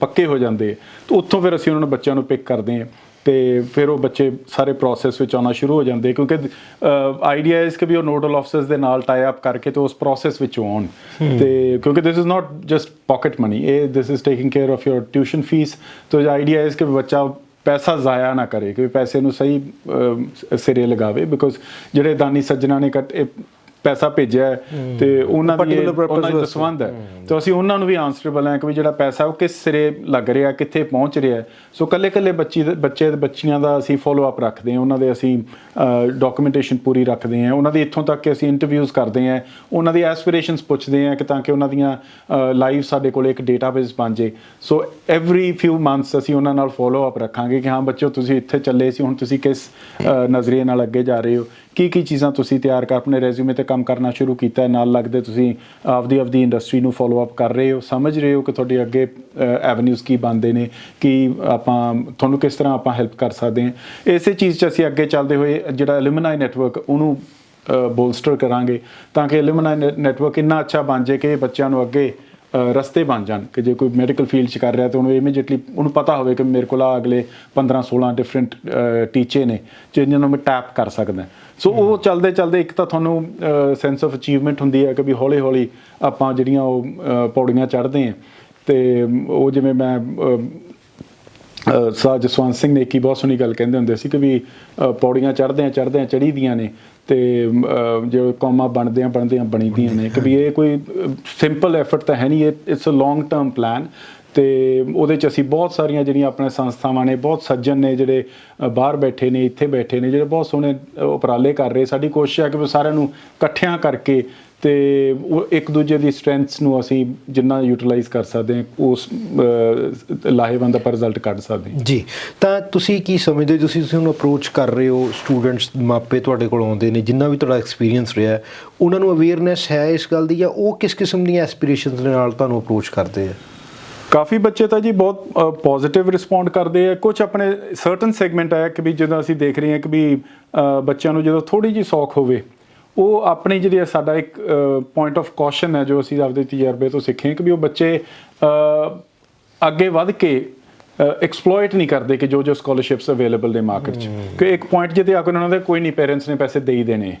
ਪੱਕੇ ਹੋ ਜਾਂਦੇ ਆ ਤਾਂ ਉੱਥੋਂ ਫਿਰ ਅਸੀਂ ਉਹਨਾਂ ਨੂੰ ਬੱਚਿਆਂ ਨੂੰ ਪਿਕ ਕਰਦੇ ਆ। ਤੇ ਫਿਰ ਉਹ ਬੱਚੇ ਸਾਰੇ ਪ੍ਰੋਸੈਸ ਵਿੱਚ ਆਉਣਾ ਸ਼ੁਰੂ ਹੋ ਜਾਂਦੇ ਕਿਉਂਕਿ ਆਈਡੀਆ ਇਸ ਕਿ ਵੀ ਉਹ ਨੋਡਲ ਆਫਿਸਰਸ ਦੇ ਨਾਲ ਟਾਈ ਅਪ ਕਰਕੇ ਤੇ ਉਸ ਪ੍ਰੋਸੈਸ ਵਿੱਚ ਆਉਣ। ਤੇ ਕਿਉਂਕਿ this is not just pocket money ਇਹ this is taking care of your tuition fees ਤੋ ਆਈਡੀਆ ਇਸ ਕਿ ਬੱਚਾ ਪੈਸਾ ਜ਼ਾਇਆ ਨਾ ਕਰੇ ਕਿ ਪੈਸੇ ਨੂੰ ਸਹੀ ਸਿਰੇ ਲਗਾਵੇ ਬਿਕੋਜ਼ ਜਿਹੜੇ ਦਾਨੀ ਸੱਜਣਾ ਨੇ ਕੱਟ ਪੈਸਾ ਭੇਜਿਆ ਹੈ ਤੇ ਉਹਨਾਂ ਦੀ ਉਹਨਾਂ ਦੀ। ਦਸਵੰਦ ਹੈ। ਤੇ ਅਸੀਂ ਉਹਨਾਂ ਨੂੰ ਵੀ ਆਨਸਰੇਬਲ ਹੈ ਕਿ ਵੀ ਜਿਹੜਾ ਪੈਸਾ ਉਹ ਕਿਸ ਸਿਰੇ ਲੱਗ ਰਿਹਾ ਕਿੱਥੇ ਪਹੁੰਚ ਰਿਹਾ ਹੈ। ਸੋ ਕੱਲੇ ਕੱਲੇ ਬੱਚੀ ਦੇ ਬੱਚੇ ਤੇ ਬੱਚੀਆਂ ਦਾ ਅਸੀਂ ਫੋਲੋ ਅਪ ਰੱਖਦੇ ਹਾਂ। ਉਹਨਾਂ ਦੇ ਅਸੀਂ ਡਾਕੂਮੈਂਟੇਸ਼ਨ ਪੂਰੀ ਰੱਖਦੇ ਹਾਂ। ਉਹਨਾਂ ਦੀ ਇੱਥੋਂ ਤੱਕ ਕਿ ਅਸੀਂ ਇੰਟਰਵਿਊਜ਼ ਕਰਦੇ ਹਾਂ। ਉਹਨਾਂ ਦੀ ਐਸਪੀਰੇਸ਼ਨਸ ਪੁੱਛਦੇ ਹਾਂ ਕਿ ਤਾਂ ਕਿ ਉਹਨਾਂ ਦੀਆਂ ਲਾਈਵ ਸਾਡੇ ਕੋਲ ਇੱਕ ਡੇਟਾਬੇਸ ਬਣ ਜੇ ਸੋ ਐਵਰੀ ਫਿਊ ਮੰਥਸ ਅਸੀਂ ਉਹਨਾਂ ਨਾਲ ਫੋਲੋ ਅਪ ਰੱਖਾਂਗੇ ਕਿ ਹਾਂ ਬੱਚਿਓ ਤੁਸੀਂ ਇੱਥੇ ਚੱਲੇ ਸੀ। ਹੁਣ ਤੁਸੀਂ ਕਿਸ ਅਹ, ਨਜ਼ਰੀਏ ਨਾਲ ਅੱਗੇ ਜਾ ਰਹੇ ਹੋ? ਕੀ ਕੀ ਚੀਜ਼ਾਂ ਤੁਸੀਂ ਤਿਆਰ ਕਰ, ਆਪਣੇ ਰੈਜ਼ਿਊਮੇ ਤੇ ਕੰਮ ਕਰਨਾ ਸ਼ੁਰੂ ਕੀਤਾ ਹੈ ਨਾਲ ਲੱਗਦੇ ਤੁਸੀਂ ਆਪਦੀ ਆਪਦੀ ਇੰਡਸਟਰੀ ਨੂੰ ਫੋਲੋ ਅਪ ਕਰ ਰਹੇ ਹੋ, ਸਮਝ ਰਹੇ ਹੋ ਕਿ ਤੁਹਾਡੇ ਅੱਗੇ ਐਵਨਿਊਜ਼ ਕੀ ਬਣਦੇ ਨੇ, ਕਿ ਆਪਾਂ, ਤੁਹਾਨੂੰ ਕਿਸ ਤਰ੍ਹਾਂ ਆਪਾਂ ਹੈਲਪ ਕਰ ਸਕਦੇ ਹਾਂ। ਇਸੇ ਚੀਜ਼ 'ਚ ਅਸੀਂ ਅੱਗੇ ਚੱਲਦੇ ਹੋਏ ਜਿਹੜਾ ਐਲੂਮਨਾਈ ਨੈਟਵਰਕ ਉਹਨੂੰ ਬੋਲਸਟਰ ਕਰਾਂਗੇ ਤਾਂ ਕਿ ਐਲੂਮਨਾਈ ਨੈਟਵਰਕ ਇੰਨਾ ਅੱਛਾ ਬਣ ਜਾਏ ਕਿ ਬੱਚਿਆਂ ਨੂੰ ਅੱਗੇ ਰਸਤੇ ਬਣ ਜਾਣ ਕਿ ਜੇ ਕੋਈ ਮੈਡੀਕਲ ਫੀਲਡ 'ਚ ਕਰ ਰਿਹਾ ਤਾਂ ਉਹਨੂੰ ਇਮੀਡੀਏਟਲੀ ਉਹਨੂੰ ਪਤਾ ਹੋਵੇ ਕਿ ਮੇਰੇ ਕੋਲ ਆ ਅਗਲੇ 15 16 ਡਿਫਰੈਂਟ ਟੀਚੇ ਨੇ ਜਿਹਨਾਂ ਨੂੰ ਮੈਂ ਟੈਪ ਕਰ ਸਕਦਾ। ਸੋ ਉਹ ਚੱਲਦੇ ਚੱਲਦੇ ਇੱਕ ਤਾਂ ਤੁਹਾਨੂੰ ਸੈਂਸ ਆਫ ਅਚੀਵਮੈਂਟ ਹੁੰਦੀ ਹੈ ਕਿ ਵੀ ਹੌਲੀ ਹੌਲੀ ਆਪਾਂ ਜਿਹੜੀਆਂ ਉਹ ਪੌੜੀਆਂ ਚੜ੍ਹਦੇ ਹਾਂ। ਤੇ ਉਹ ਜਿਵੇਂ ਮੈਂ ਸਾਹ ਜਸਵੰਤ ਸਿੰਘ ਨੇ ਕੀ ਬਹੁਤ ਸੋਹਣੀ ਗੱਲ ਕਹਿੰਦੇ ਹੁੰਦੇ ਸੀ ਕਿ ਵੀ ਪੌੜੀਆਂ ਚੜ੍ਹਦੇ ਆ ਚੜ੍ਹਦੇ ਆ ਚੜੀ ਦੀਆਂ ਨੇ। ਤੇ ਅ, ਜੋ ਕੌਮਾ ਬਣਦਿਆਂ ਆ ਬਣੀ ਦੀਆਂ ਨੇ। ਕਿ ਵੀ ਇਹ ਕੋਈ ਸਿੰਪਲ ਐਫਰਟ ਤਾਂ ਹੈ ਨਹੀਂ ਇਹ it's a long term plan ਤੇ ਉਹਦੇ ਚ ਅਸੀਂ ਬਹੁਤ ਸਾਰੀਆਂ ਜਿਹੜੀਆਂ ਆਪਣੇ ਸੰਸਥਾਵਾਂ ਨੇ ਬਹੁਤ ਸੱਜਣ ਨੇ ਜਿਹੜੇ ਬਾਹਰ ਬੈਠੇ ਨੇ ਇੱਥੇ ਬੈਠੇ ਨੇ ਜਿਹੜੇ ਬਹੁਤ ਸੋਹਣੇ ਉਪਰਾਲੇ ਕਰ ਰਹੇ। ਸਾਡੀ ਕੋਸ਼ਿਸ਼ ਹੈ ਕਿ ਵੀ ਸਾਰਿਆਂ ਨੂੰ ਇਕੱਠਿਆਂ ਕਰਕੇ ਤੇ ਉਹ ਇੱਕ ਦੂਜੇ ਦੀ ਸਟਰੈਂਥਸ ਨੂੰ ਅਸੀਂ ਜਿੰਨਾ ਯੂਟਿਲਾਈਜ਼ ਕਰ ਸਕਦੇ ਹਾਂ ਉਸ ਲਾਹੇਵੰਦ ਆਪਾਂ ਰਿਜ਼ਲਟ ਕੱਢ ਸਕਦੇ ਹਾਂ। ਜੀ ਤਾਂ ਤੁਸੀਂ ਕੀ ਸਮਝਦੇ ਹੋ? ਤੁਸੀਂ ਤੁਸੀਂ ਉਹਨੂੰ ਅਪਰੋਚ ਕਰ ਰਹੇ ਹੋ ਸਟੂਡੈਂਟਸ ਮਾਪੇ ਤੁਹਾਡੇ ਕੋਲ ਆਉਂਦੇ ਨੇ ਜਿੰਨਾ ਵੀ ਤੁਹਾਡਾ ਐਕਸਪੀਰੀਅੰਸ ਰਿਹਾ ਹੈ, ਉਹਨਾਂ ਨੂੰ ਅਵੇਅਰਨੈਸ ਹੈ ਇਸ ਗੱਲ ਦੀ ਜਾਂ ਉਹ ਕਿਸ ਕਿਸਮ ਦੀਆਂ ਐਸਪੀਰੇਸ਼ਨਸ ਦੇ ਨਾਲ ਤੁਹਾਨੂੰ ਅਪਰੋਚ ਕਰਦੇ ਆ? ਕਾਫੀ ਬੱਚੇ ਤਾਂ ਜੀ ਬਹੁਤ ਪੋਜ਼ਿਟਿਵ ਰਿਸਪੌਂਡ ਕਰਦੇ ਆ। ਕੁਝ ਆਪਣੇ ਸਰਟਨ ਸੈਗਮੈਂਟ ਹੈ ਕਿ ਵੀ ਜਦੋਂ ਅਸੀਂ ਦੇਖ ਰਹੇ ਹਾਂ ਕਿ ਵੀ ਬੱਚਿਆਂ ਨੂੰ ਜਦੋਂ ਥੋੜੀ ਜੀ ਸੌਖ ਹੋਵੇ ਉਹ ਆਪਣੀ ਜਿਹੜੀ ਸਾਡਾ ਇੱਕ ਪੁਆਇੰਟ ਆਫ ਕੌਸ਼ਨ ਹੈ ਜੋ ਅਸੀਂ ਆਪਦੇ ਤਜਰਬੇ ਤੋਂ ਸਿੱਖੇ ਕਿ ਵੀ ਉਹ ਬੱਚੇ ਅ, ਅੱਗੇ ਵੱਧ ਕੇ ਐਕਸਪਲੋਇਟ ਨਹੀਂ ਕਰਦੇ ਕਿ ਜੋ ਜੋ ਸਕਾਲਰਸ਼ਿਪਸ ਅਵੇਲੇਬਲ ਨੇ ਮਾਰਕੀਟ 'ਚ। ਕਿ ਇੱਕ ਪੁਆਇੰਟ ਜਿੱਤੇ ਆ ਕੇ ਉਹਨਾਂ ਦੇ ਕੋਈ ਨਹੀਂ ਪੇਰੈਂਟਸ ਨੇ ਪੈਸੇ ਦੇ ਹੀ। ਦੇਣੇ।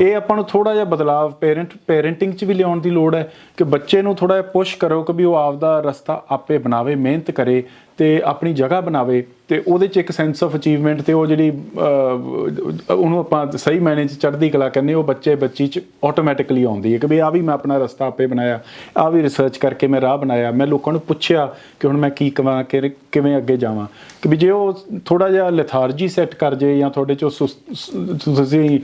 ਇਹ ਆਪਾਂ ਨੂੰ ਥੋੜਾ ਜਿਹਾ ਬਦਲਾਵ ਪੇਰੈਂਟ ਪੇਰੈਂਟਿੰਗ 'ਚ ਵੀ ਲਿਆਉਣ ਦੀ ਲੋੜ ਹੈ ਕਿ ਬੱਚੇ ਨੂੰ ਥੋੜਾ ਜਿਹਾ ਪੁਸ਼ ਕਰੋ ਕਿ ਵੀ ਉਹ ਆਪਦਾ ਰਸਤਾ ਆਪੇ ਬਣਾਵੇ ਮਿਹਨਤ ਕਰੇ ਤੇ ਆਪਣੀ ਜਗ੍ਹਾ ਬਣਾਵੇ ਤੇ ਉਹਦੇ 'ਚ ਇੱਕ ਸੈਂਸ ਆਫ ਅਚੀਵਮੈਂਟ ਤੇ ਉਹ ਜਿਹੜੀ ਉਹਨੂੰ ਆਪਾਂ ਸਹੀ ਮੈਨੇ 'ਚ ਚੜ੍ਹਦੀ ਕਲਾ ਕਹਿੰਦੇ ਉਹ ਬੱਚੇ ਬੱਚੀ 'ਚ ਆਟੋਮੈਟਿਕਲੀ ਆਉਂਦੀ ਹੈ ਕਿ ਵੀ ਆ ਵੀ ਮੈਂ ਆਪਣਾ ਰਸਤਾ ਆਪੇ ਬਣਾਇਆ ਆ ਵੀ ਰਿਸਰਚ ਕਰਕੇ ਮੈਂ ਰਾਹ ਬਣਾਇਆ, ਮੈਂ ਲੋਕਾਂ ਨੂੰ ਪੁੱਛਿਆ ਕਿ ਹੁਣ ਮੈਂ ਕੀ ਕਵਾਂ ਕਿ ਕਿਵੇਂ ਅੱਗੇ ਜਾਵਾਂ। ਕਿ ਵੀ ਜੇ ਉਹ ਥੋੜਾ ਜਿਹਾ ਲੈਥਾਰਜੀ ਸੈੱਟ ਕਰ ਜੇ ਜਾਂ ਤੁਹਾਡੇ 'ਚੋਂ ਤੁਸੀਂ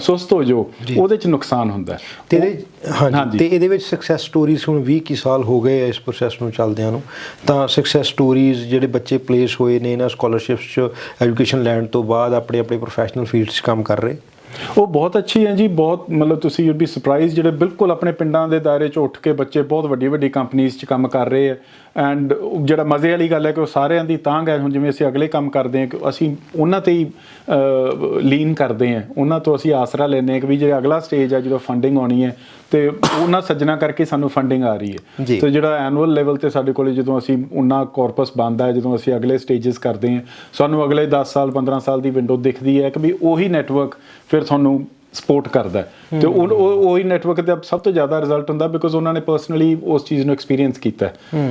ਸੁਸਤ ਹੋ ਜੋ। ਉਹਦੇ 'ਚ ਨੁਕਸਾਨ ਹੁੰਦਾ ਤੇ ਇਹਦੇ ਹਾਂਜੀ ਹਾਂਜੀ। ਤੇ ਇਹਦੇ ਵਿੱਚ ਸਕਸੈਸ ਸਟੋਰੀਜ਼ ਹੁਣ 20 ਕੀ ਸਾਲ ਹੋ ਗਏ ਆ ਇਸ ਪ੍ਰੋਸੈਸ ਨੂੰ ਚੱਲਦਿਆਂ ਨੂੰ। ਤਾਂ ਸਕਸੈਸ ਸਟੋਰੀਜ਼ ਜਿਹੜੇ ਬੱਚੇ ਪਲੇਸ ਹੋਏ ਨੇ ਇਹਨਾਂ ਸਕਾਲਰਸ਼ਿਪਸ 'ਚ ਐਜੂਕੇਸ਼ਨ ਲੈਣ ਤੋਂ ਬਾਅਦ ਆਪਣੇ ਆਪਣੇ ਪ੍ਰੋਫੈਸ਼ਨਲ ਫੀਲਡਸ 'ਚ ਕੰਮ ਕਰ ਰਹੇ। ਉਹ ਬਹੁਤ ਅੱਛੀ ਹੈ ਜੀ, ਬਹੁਤ ਮਤਲਬ ਤੁਸੀਂ ਯੂਡ ਬੀ ਸਰਪ੍ਰਾਈਜ਼ ਜਿਹੜੇ ਬਿਲਕੁਲ ਆਪਣੇ ਪਿੰਡਾਂ ਦੇ ਦਾਇਰੇ 'ਚ ਉੱਠ ਕੇ ਬੱਚੇ ਬਹੁਤ ਵੱਡੀ ਵੱਡੀ ਕੰਪਨੀਆਂ 'ਚ ਕੰਮ ਕਰ ਰਹੇ ਆ। ਐਂਡ ਜਿਹੜਾ ਮਜ਼ੇ ਵਾਲੀ ਗੱਲ ਹੈ ਕਿ ਉਹ ਸਾਰਿਆਂ ਦੀ ਤਾਂਗ ਹੈ, ਹੁਣ ਜਿਵੇਂ ਅਸੀਂ ਅਗਲੇ ਕੰਮ ਕਰਦੇ ਹਾਂ ਕਿ ਅਸੀਂ ਉਹਨਾਂ ਤੇ ਹੀ ਲੀਨ ਕਰਦੇ ਹਾਂ। ਉਹਨਾਂ ਤੋਂ ਅਸੀਂ ਆਸਰਾ ਲੈਂਦੇ ਹਾਂ ਕਿ ਵੀ ਜਿਹੜਾ ਅਗਲਾ ਸਟੇਜ ਹੈ, ਜਦੋਂ ਫੰਡਿੰਗ ਆਉਣੀ ਹੈ ਤੇ ਉਹਨਾਂ ਸੱਜਣਾ ਕਰਕੇ ਸਾਨੂੰ ਫੰਡਿੰਗ ਆ ਰਹੀ ਹੈ। ਤੇ ਜਿਹੜਾ ਐਨੂਅਲ ਲੈਵਲ ਤੇ ਸਾਡੇ ਕੋਲੇ ਜਦੋਂ ਅਸੀਂ ਉਹਨਾਂ ਕਾਰਪਸ ਬਣਦਾ ਹੈ ਜਦੋਂ ਅਸੀਂ ਅਗਲੇ ਸਟੇजेस ਕਰਦੇ ਹਾਂ ਸਾਨੂੰ ਅਗਲੇ 10 ਸਾਲ 15 ਸਾਲ ਦੀ ਵਿੰਡੋ ਦਿਖਦੀ ਹੈ ਕਿ ਵੀ ਉਹੀ ਨੈਟਵਰਕ ਫਿਰ ਤੁਹਾਨੂੰ ਸਪੋਰਟ ਕਰਦਾ। ਤੇ ਉਹ ਉਹ- ਨੈਟਵਰਕ ਦਾ ਸਭ ਤੋਂ ਜ਼ਿਆਦਾ ਰਿਜ਼ਲਟ ਹੁੰਦਾ ਬਿਕੋਜ਼ ਉਹਨਾਂ ਨੇ ਪਰਸਨਲੀ ਉਸ ਚੀਜ਼ ਨੂੰ ਐਕਸਪੀਰੀਅੰਸ ਕੀਤਾ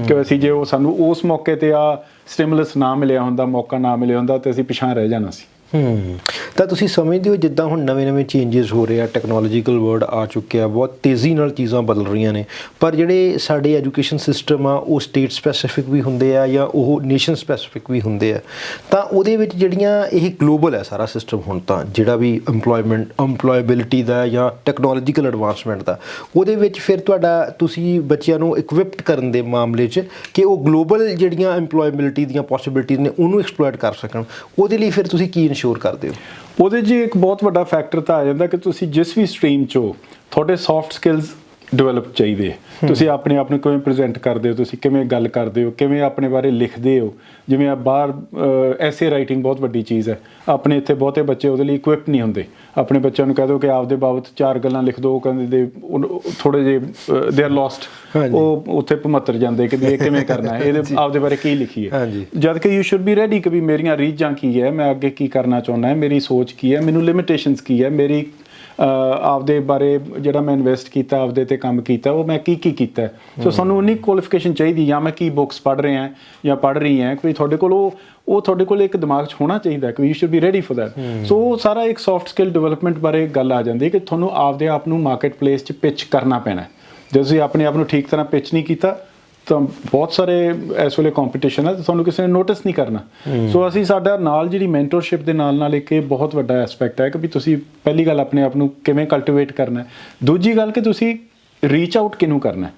ਕਿ ਅਸੀਂ ਜੇ ਉਹ ਸਾਨੂੰ ਉਸ ਮੌਕੇ ਤੇ ਆ ਸਟਿਮੂਲਸ ਨਾ ਮਿਲਿਆ ਹੁੰਦਾ ਮੌਕਾ ਨਾ ਮਿਲਿਆ ਹੁੰਦਾ ਤੇ ਅਸੀਂ ਪਿਛਾਂ ਰਹਿ ਜਾਣਾ ਸੀ। ਹੂੰ। ਤਾਂ ਤੁਸੀਂ ਸਮਝਦੇ ਹੋ ਜਿੱਦਾਂ ਹੁਣ ਨਵੇਂ-ਨਵੇਂ ਚੇਂਜਸ ਹੋ ਰਹੇ ਆ ਟੈਕਨੋਲੋਜੀਕਲ ਵਰਡ ਆ ਚੁੱਕਿਆ ਬਹੁਤ ਤੇਜ਼ੀ ਨਾਲ ਚੀਜ਼ਾਂ ਬਦਲ ਰਹੀਆਂ ਨੇ। ਪਰ ਜਿਹੜੇ ਸਾਡੇ ਐਜੂਕੇਸ਼ਨ ਸਿਸਟਮ ਆ, ਉਹ ਸਟੇਟ ਸਪੈਸੀਫਿਕ ਵੀ ਹੁੰਦੇ ਆ ਜਾਂ ਉਹ ਨੇਸ਼ਨ ਸਪੈਸੀਫਿਕ ਵੀ ਹੁੰਦੇ ਆ, ਤਾਂ ਉਹਦੇ ਵਿੱਚ ਜਿਹੜੀਆਂ ਇਹ ਗਲੋਬਲ ਹੈ ਸਾਰਾ ਸਿਸਟਮ ਹੁਣ ਤਾਂ, ਜਿਹੜਾ ਵੀ EMPLOYMENT, EMPLOYABILITY ਦਾ ਜਾਂ ਟੈਕਨੋਲੋਜੀਕਲ ਐਡਵਾਂਸਮੈਂਟ ਦਾ, ਉਹਦੇ ਵਿੱਚ ਫਿਰ ਤੁਹਾਡਾ ਤੁਸੀਂ ਬੱਚਿਆਂ ਨੂੰ ਇਕਵਿਪਡ ਕਰਨ ਦੇ ਮਾਮਲੇ 'ਚ ਕਿ ਉਹ ਗਲੋਬਲ ਜਿਹੜੀਆਂ EMPLOYABILITY ਦੀਆਂ ਪੋਸਿਬਿਲਿਟੀਜ਼ ਨੇ, ਉਹਨੂੰ ਐਕਸਪਲੋਇਟ ਕਰ ਸਕਣ। ਉਹਦੇ ਲਈ ਫਿਰ ਤੁਸੀਂ ਕੀ ਇੰਸ਼ੋਰ ਕਰਦੇ ਹੋ? ਉਹਦੇ 'ਚ ਇੱਕ ਬਹੁਤ ਵੱਡਾ ਫੈਕਟਰ ਤਾਂ ਆ ਜਾਂਦਾ ਕਿ ਤੁਸੀਂ ਜਿਸ ਵੀ ਸਟਰੀਮ 'ਚ ਹੋ, ਤੁਹਾਡੇ ਸੌਫਟ ਸਕਿੱਲਸ ਡਿਵੈਲਪ ਚਾਹੀਦੇ। ਤੁਸੀਂ ਆਪਣੇ ਆਪ ਨੂੰ ਕਿਵੇਂ ਪ੍ਰੈਜ਼ੈਂਟ ਕਰਦੇ ਹੋ? ਤੁਸੀਂ ਕਿਵੇਂ ਗੱਲ ਕਰਦੇ ਹੋ? ਕਿਵੇਂ ਆਪਣੇ ਬਾਰੇ ਲਿਖਦੇ ਹੋ? ਜਿਵੇਂ ਆ ਬਾਹਰ ਐਸੇ ਰਾਈਟਿੰਗ ਬਹੁਤ ਵੱਡੀ ਚੀਜ਼ ਹੈ। ਆਪਣੇ ਇੱਥੇ ਬਹੁਤੇ ਬੱਚੇ ਉਹਦੇ ਲਈ ਇਕਵਿਪ ਨਹੀਂ ਹੁੰਦੇ। ਆਪਣੇ ਬੱਚਿਆਂ ਨੂੰ ਕਹਿ ਦਿਓ ਕਿ ਆਪਦੇ ਬਾਬਤ ਚਾਰ ਗੱਲਾਂ ਲਿਖ ਦਿਓ ਕਹਿੰਦੇ ਦੇ ਥੋੜੇ ਜੇ ਦੇ ਆਰ ਲੋਸਟ। ਉਹ ਉੱਥੇ ਭਮੱਤਰ ਜਾਂਦੇ ਕਿ ਇਹ ਕਿਵੇਂ ਕਰਨਾ ਹੈ? ਇਹਦੇ [laughs] ਆਪਦੇ ਬਾਰੇ ਕੀ ਲਿਖੀਏ। ਜਦ ਕਿ ਯੂ ਸ਼ੁੱਡ ਬੀ ਰੈਡੀ ਕਿ ਵੀ ਮੇਰੀਆਂ ਰੀਝਾਂ ਕੀ ਹੈ? ਮੈਂ ਅੱਗੇ ਕੀ ਕਰਨਾ ਚਾਹੁੰਦਾ ਹਾਂ? ਮੇਰੀ ਸੋਚ ਕੀ ਹੈ? ਮੈਨੂੰ ਲਿਮਿਟੇਸ਼ਨਸ ਕੀ ਹੈ? ਮੇਰੀ ਆਪਦੇ ਬਾਰੇ ਜਿਹੜਾ ਮੈਂ ਇਨਵੈਸਟ ਕੀਤਾ ਆਪਦੇ ਤੇ ਕੰਮ ਕੀਤਾ ਉਹ ਮੈਂ ਕੀ ਕੀ ਕੀਤਾ? ਸੋ ਸਾਨੂੰ ਉਨੀ ਕੁਆਲੀਫਿਕੇਸ਼ਨ ਚਾਹੀਦੀ ਜਾਂ ਮੈਂ ਕੀ ਬੁੱਕਸ ਪੜ੍ਹ ਰਿਹਾ ਜਾਂ ਪੜ੍ਹ ਰਹੀ ਹਾਂ ਕਿ ਤੁਹਾਡੇ ਕੋਲ ਉਹ ਉਹ ਤੁਹਾਡੇ ਕੋਲ ਇੱਕ ਦਿਮਾਗ 'ਚ ਹੋਣਾ ਚਾਹੀਦਾ ਕਿ you should be ready for that so ਸਾਰਾ ਇੱਕ ਸੌਫਟ ਸਕਿੱਲ ਡਿਵੈਲਪਮੈਂਟ ਬਾਰੇ ਗੱਲ ਆ ਜਾਂਦੀ ਹੈ ਕਿ ਤੁਹਾਨੂੰ ਆਪਦੇ ਆਪ ਨੂੰ ਮਾਰਕੀਟ ਪਲੇਸ 'ਚ ਪਿਚ ਕਰਨਾ ਪੈਣਾ ਜੇ ਤੁਸੀਂ ਆਪਣੇ ਆਪ ਨੂੰ ਠੀਕ ਤਰ੍ਹਾਂ ਪਿਚ ਨਹੀਂ ਕੀਤਾ ਤਾਂ ਬਹੁਤ ਸਾਰੇ ਇਸ ਵੇਲੇ ਕੰਪੀਟੀਸ਼ਨ ਹੈ ਤੁਹਾਨੂੰ ਕਿਸੇ ਨੇ ਨੋਟਿਸ ਨਹੀਂ ਕਰਨਾ। ਸੋ ਅਸੀਂ ਸਾਡਾ ਨਾਲ ਜਿਹੜੀ ਮੈਂਟਰਸ਼ਿਪ ਦੇ ਨਾਲ ਨਾਲ ਇੱਕ ਇਹ ਬਹੁਤ ਵੱਡਾ ਐਸਪੈਕਟ ਹੈ ਕਿ ਵੀ ਤੁਸੀਂ ਪਹਿਲੀ ਗੱਲ ਆਪਣੇ ਆਪ ਨੂੰ ਕਿਵੇਂ ਕਲਟੀਵੇਟ ਕਰਨਾ ਹੈ। ਦੂਜੀ ਗੱਲ ਕਿ ਤੁਸੀਂ ਰੀਚ ਆਊਟ ਕਿਹਨੂੰ ਕਰਨਾ ਹੈ।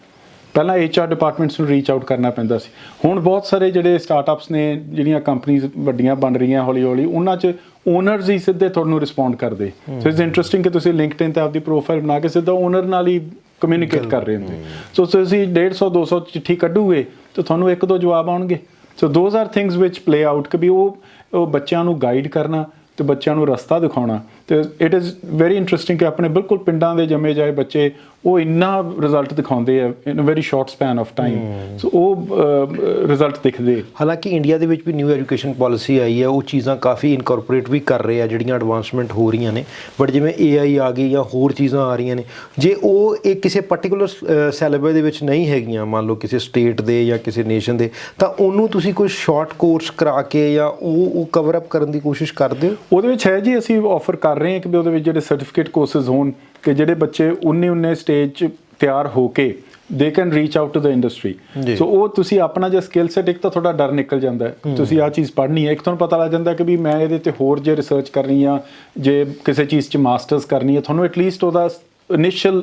ਪਹਿਲਾਂ HR ਡਿਪਾਰਟਮੈਂਟਸ ਨੂੰ ਰੀਚ ਆਊਟ ਕਰਨਾ ਪੈਂਦਾ ਸੀ। ਹੁਣ ਬਹੁਤ ਸਾਰੇ ਜਿਹੜੇ ਸਟਾਰਟਅਪਸ ਨੇ ਜਿਹੜੀਆਂ ਕੰਪਨੀਆਂ ਵੱਡੀਆਂ ਬਣ ਰਹੀਆਂ ਹੌਲੀ ਹੌਲੀ ਉਹਨਾਂ 'ਚ ਓਨਰਸ ਹੀ ਸਿੱਧੇ ਤੁਹਾਨੂੰ ਰਿਸਪੌਂਡ ਕਰਦੇ। ਸੋ ਇਟਸ ਇੰਟਰਸਟਿੰਗ ਕਿ ਤੁਸੀਂ ਲਿੰਕਡਇਨ ਤੇ ਆਪਦੀ ਪ੍ਰੋਫਾਈਲ ਬਣਾ ਕੇ ਸਿੱਧਾ ਓਨਰ ਨਾਲ ਹੀ ਕਮਿਊਨੀਕੇਟ ਕਰ ਰਹੇ ਹੁੰਦੇ। ਸੋ ਤੁਸੀਂ 150 200 ਚਿੱਠੀ ਕੱਢੂਗੇ ਤਾਂ ਤੁਹਾਨੂੰ ਇੱਕ ਦੋ ਜਵਾਬ ਆਉਣਗੇ। So those are things which play out ਕਿ ਵੀ ਉਹ ਉਹ ਬੱਚਿਆਂ ਨੂੰ ਗਾਈਡ ਕਰਨਾ ਤੇ ਬੱਚਿਆਂ ਨੂੰ ਰਸਤਾ ਦਿਖਾਉਣਾ। ਤੇ ਇਟ ਇਜ਼ ਵੈਰੀ ਇੰਟਰਸਟਿੰਗ ਕਿ ਆਪਣੇ ਬਿਲਕੁਲ ਪਿੰਡਾਂ ਦੇ ਜੰਮੇ ਜਾਏ ਬੱਚੇ ਉਹ ਇੰਨਾ ਰਿਜ਼ਲਟ ਦਿਖਾਉਂਦੇ ਆ in a very short span of time so ਉਹ ਰਿਜ਼ਲਟ ਦਿਖਦੇ। ਹਾਲਾਂਕਿ ਇੰਡੀਆ ਦੇ ਵਿੱਚ ਵੀ ਨਿਊ ਐਜੂਕੇਸ਼ਨ ਪਾਲਿਸੀ ਆਈ ਹੈ ਉਹ ਚੀਜ਼ਾਂ ਕਾਫੀ ਇਨਕੋਰਪੋਰੇਟ ਵੀ ਕਰ ਰਹੇ ਆ ਜਿਹੜੀਆਂ ਐਡਵਾਂਸਮੈਂਟ ਹੋ ਰਹੀਆਂ ਨੇ। ਬਟ ਜਿਵੇਂ AI ਆ ਗਈ ਜਾਂ ਹੋਰ ਚੀਜ਼ਾਂ ਆ ਰਹੀਆਂ ਨੇ ਜੇ ਉਹ ਇਹ ਕਿਸੇ ਪਾਰਟਿਕੂਲਰ ਸਿਲੇਬਸ ਦੇ ਵਿੱਚ ਨਹੀਂ ਹੈਗੀਆਂ ਮੰਨ ਲਓ ਕਿਸੇ ਸਟੇਟ ਦੇ ਜਾਂ ਕਿਸੇ ਨੇਸ਼ਨ ਦੇ ਤਾਂ ਉਹਨੂੰ ਤੁਸੀਂ ਕੋਈ ਸ਼ਾਰਟ ਕੋਰਸ ਕਰਾ ਕੇ ਜਾਂ ਉਹ ਉਹ ਕਵਰ ਅਪ ਕਰਨ ਦੀ ਕੋਸ਼ਿਸ਼ ਕਰਦੇ ਹੋ? ਉਹਦੇ ਵਿੱਚ ਹੈ ਜੀ ਅਸੀਂ ਆਫਰ ਕਰ ਰਹੇ ਹਾਂ ਕਿ ਵੀ ਉਹਦੇ ਵਿੱਚ ਜਿਹੜੇ ਸਰਟੀਫਿਕੇਟ ਕੋਰਸਸ ਹੋਣ ਕਿ ਜਿਹੜੇ ਬੱਚੇ 19 19 ਸਟੇਜ 'ਚ ਤਿਆਰ ਹੋ ਕੇ they can reach out to the. Industry so ਉਹ ਤੁਸੀਂ ਆਪਣਾ ਜੇ ਸਕਿੱਲ ਸੈਟ ਇੱਕ ਤਾਂ ਤੁਹਾਡਾ ਡਰ ਨਿਕਲ ਜਾਂਦਾ ਹੈ। ਤੁਸੀਂ ਆ ਚੀਜ਼ ਪੜ੍ਹਨੀ ਹੈ। ਇੱਕ ਤੁਹਾਨੂੰ ਪਤਾ ਲੱਗ ਜਾਂਦਾ ਕਿ ਵੀ ਮੈਂ ਇਹਦੇ ਤੇ ਹੋਰ ਜੇ ਰਿਸਰਚ ਕਰਨੀ ਆ ਜੇ ਕਿਸੇ ਚੀਜ਼ 'ਚ ਮਾਸਟਰਸ ਕਰਨੀ ਹੈ ਤੁਹਾਨੂੰ ਐਟਲੀਸਟ ਉਹਦਾ ਇਨੀਸ਼ੀਅਲ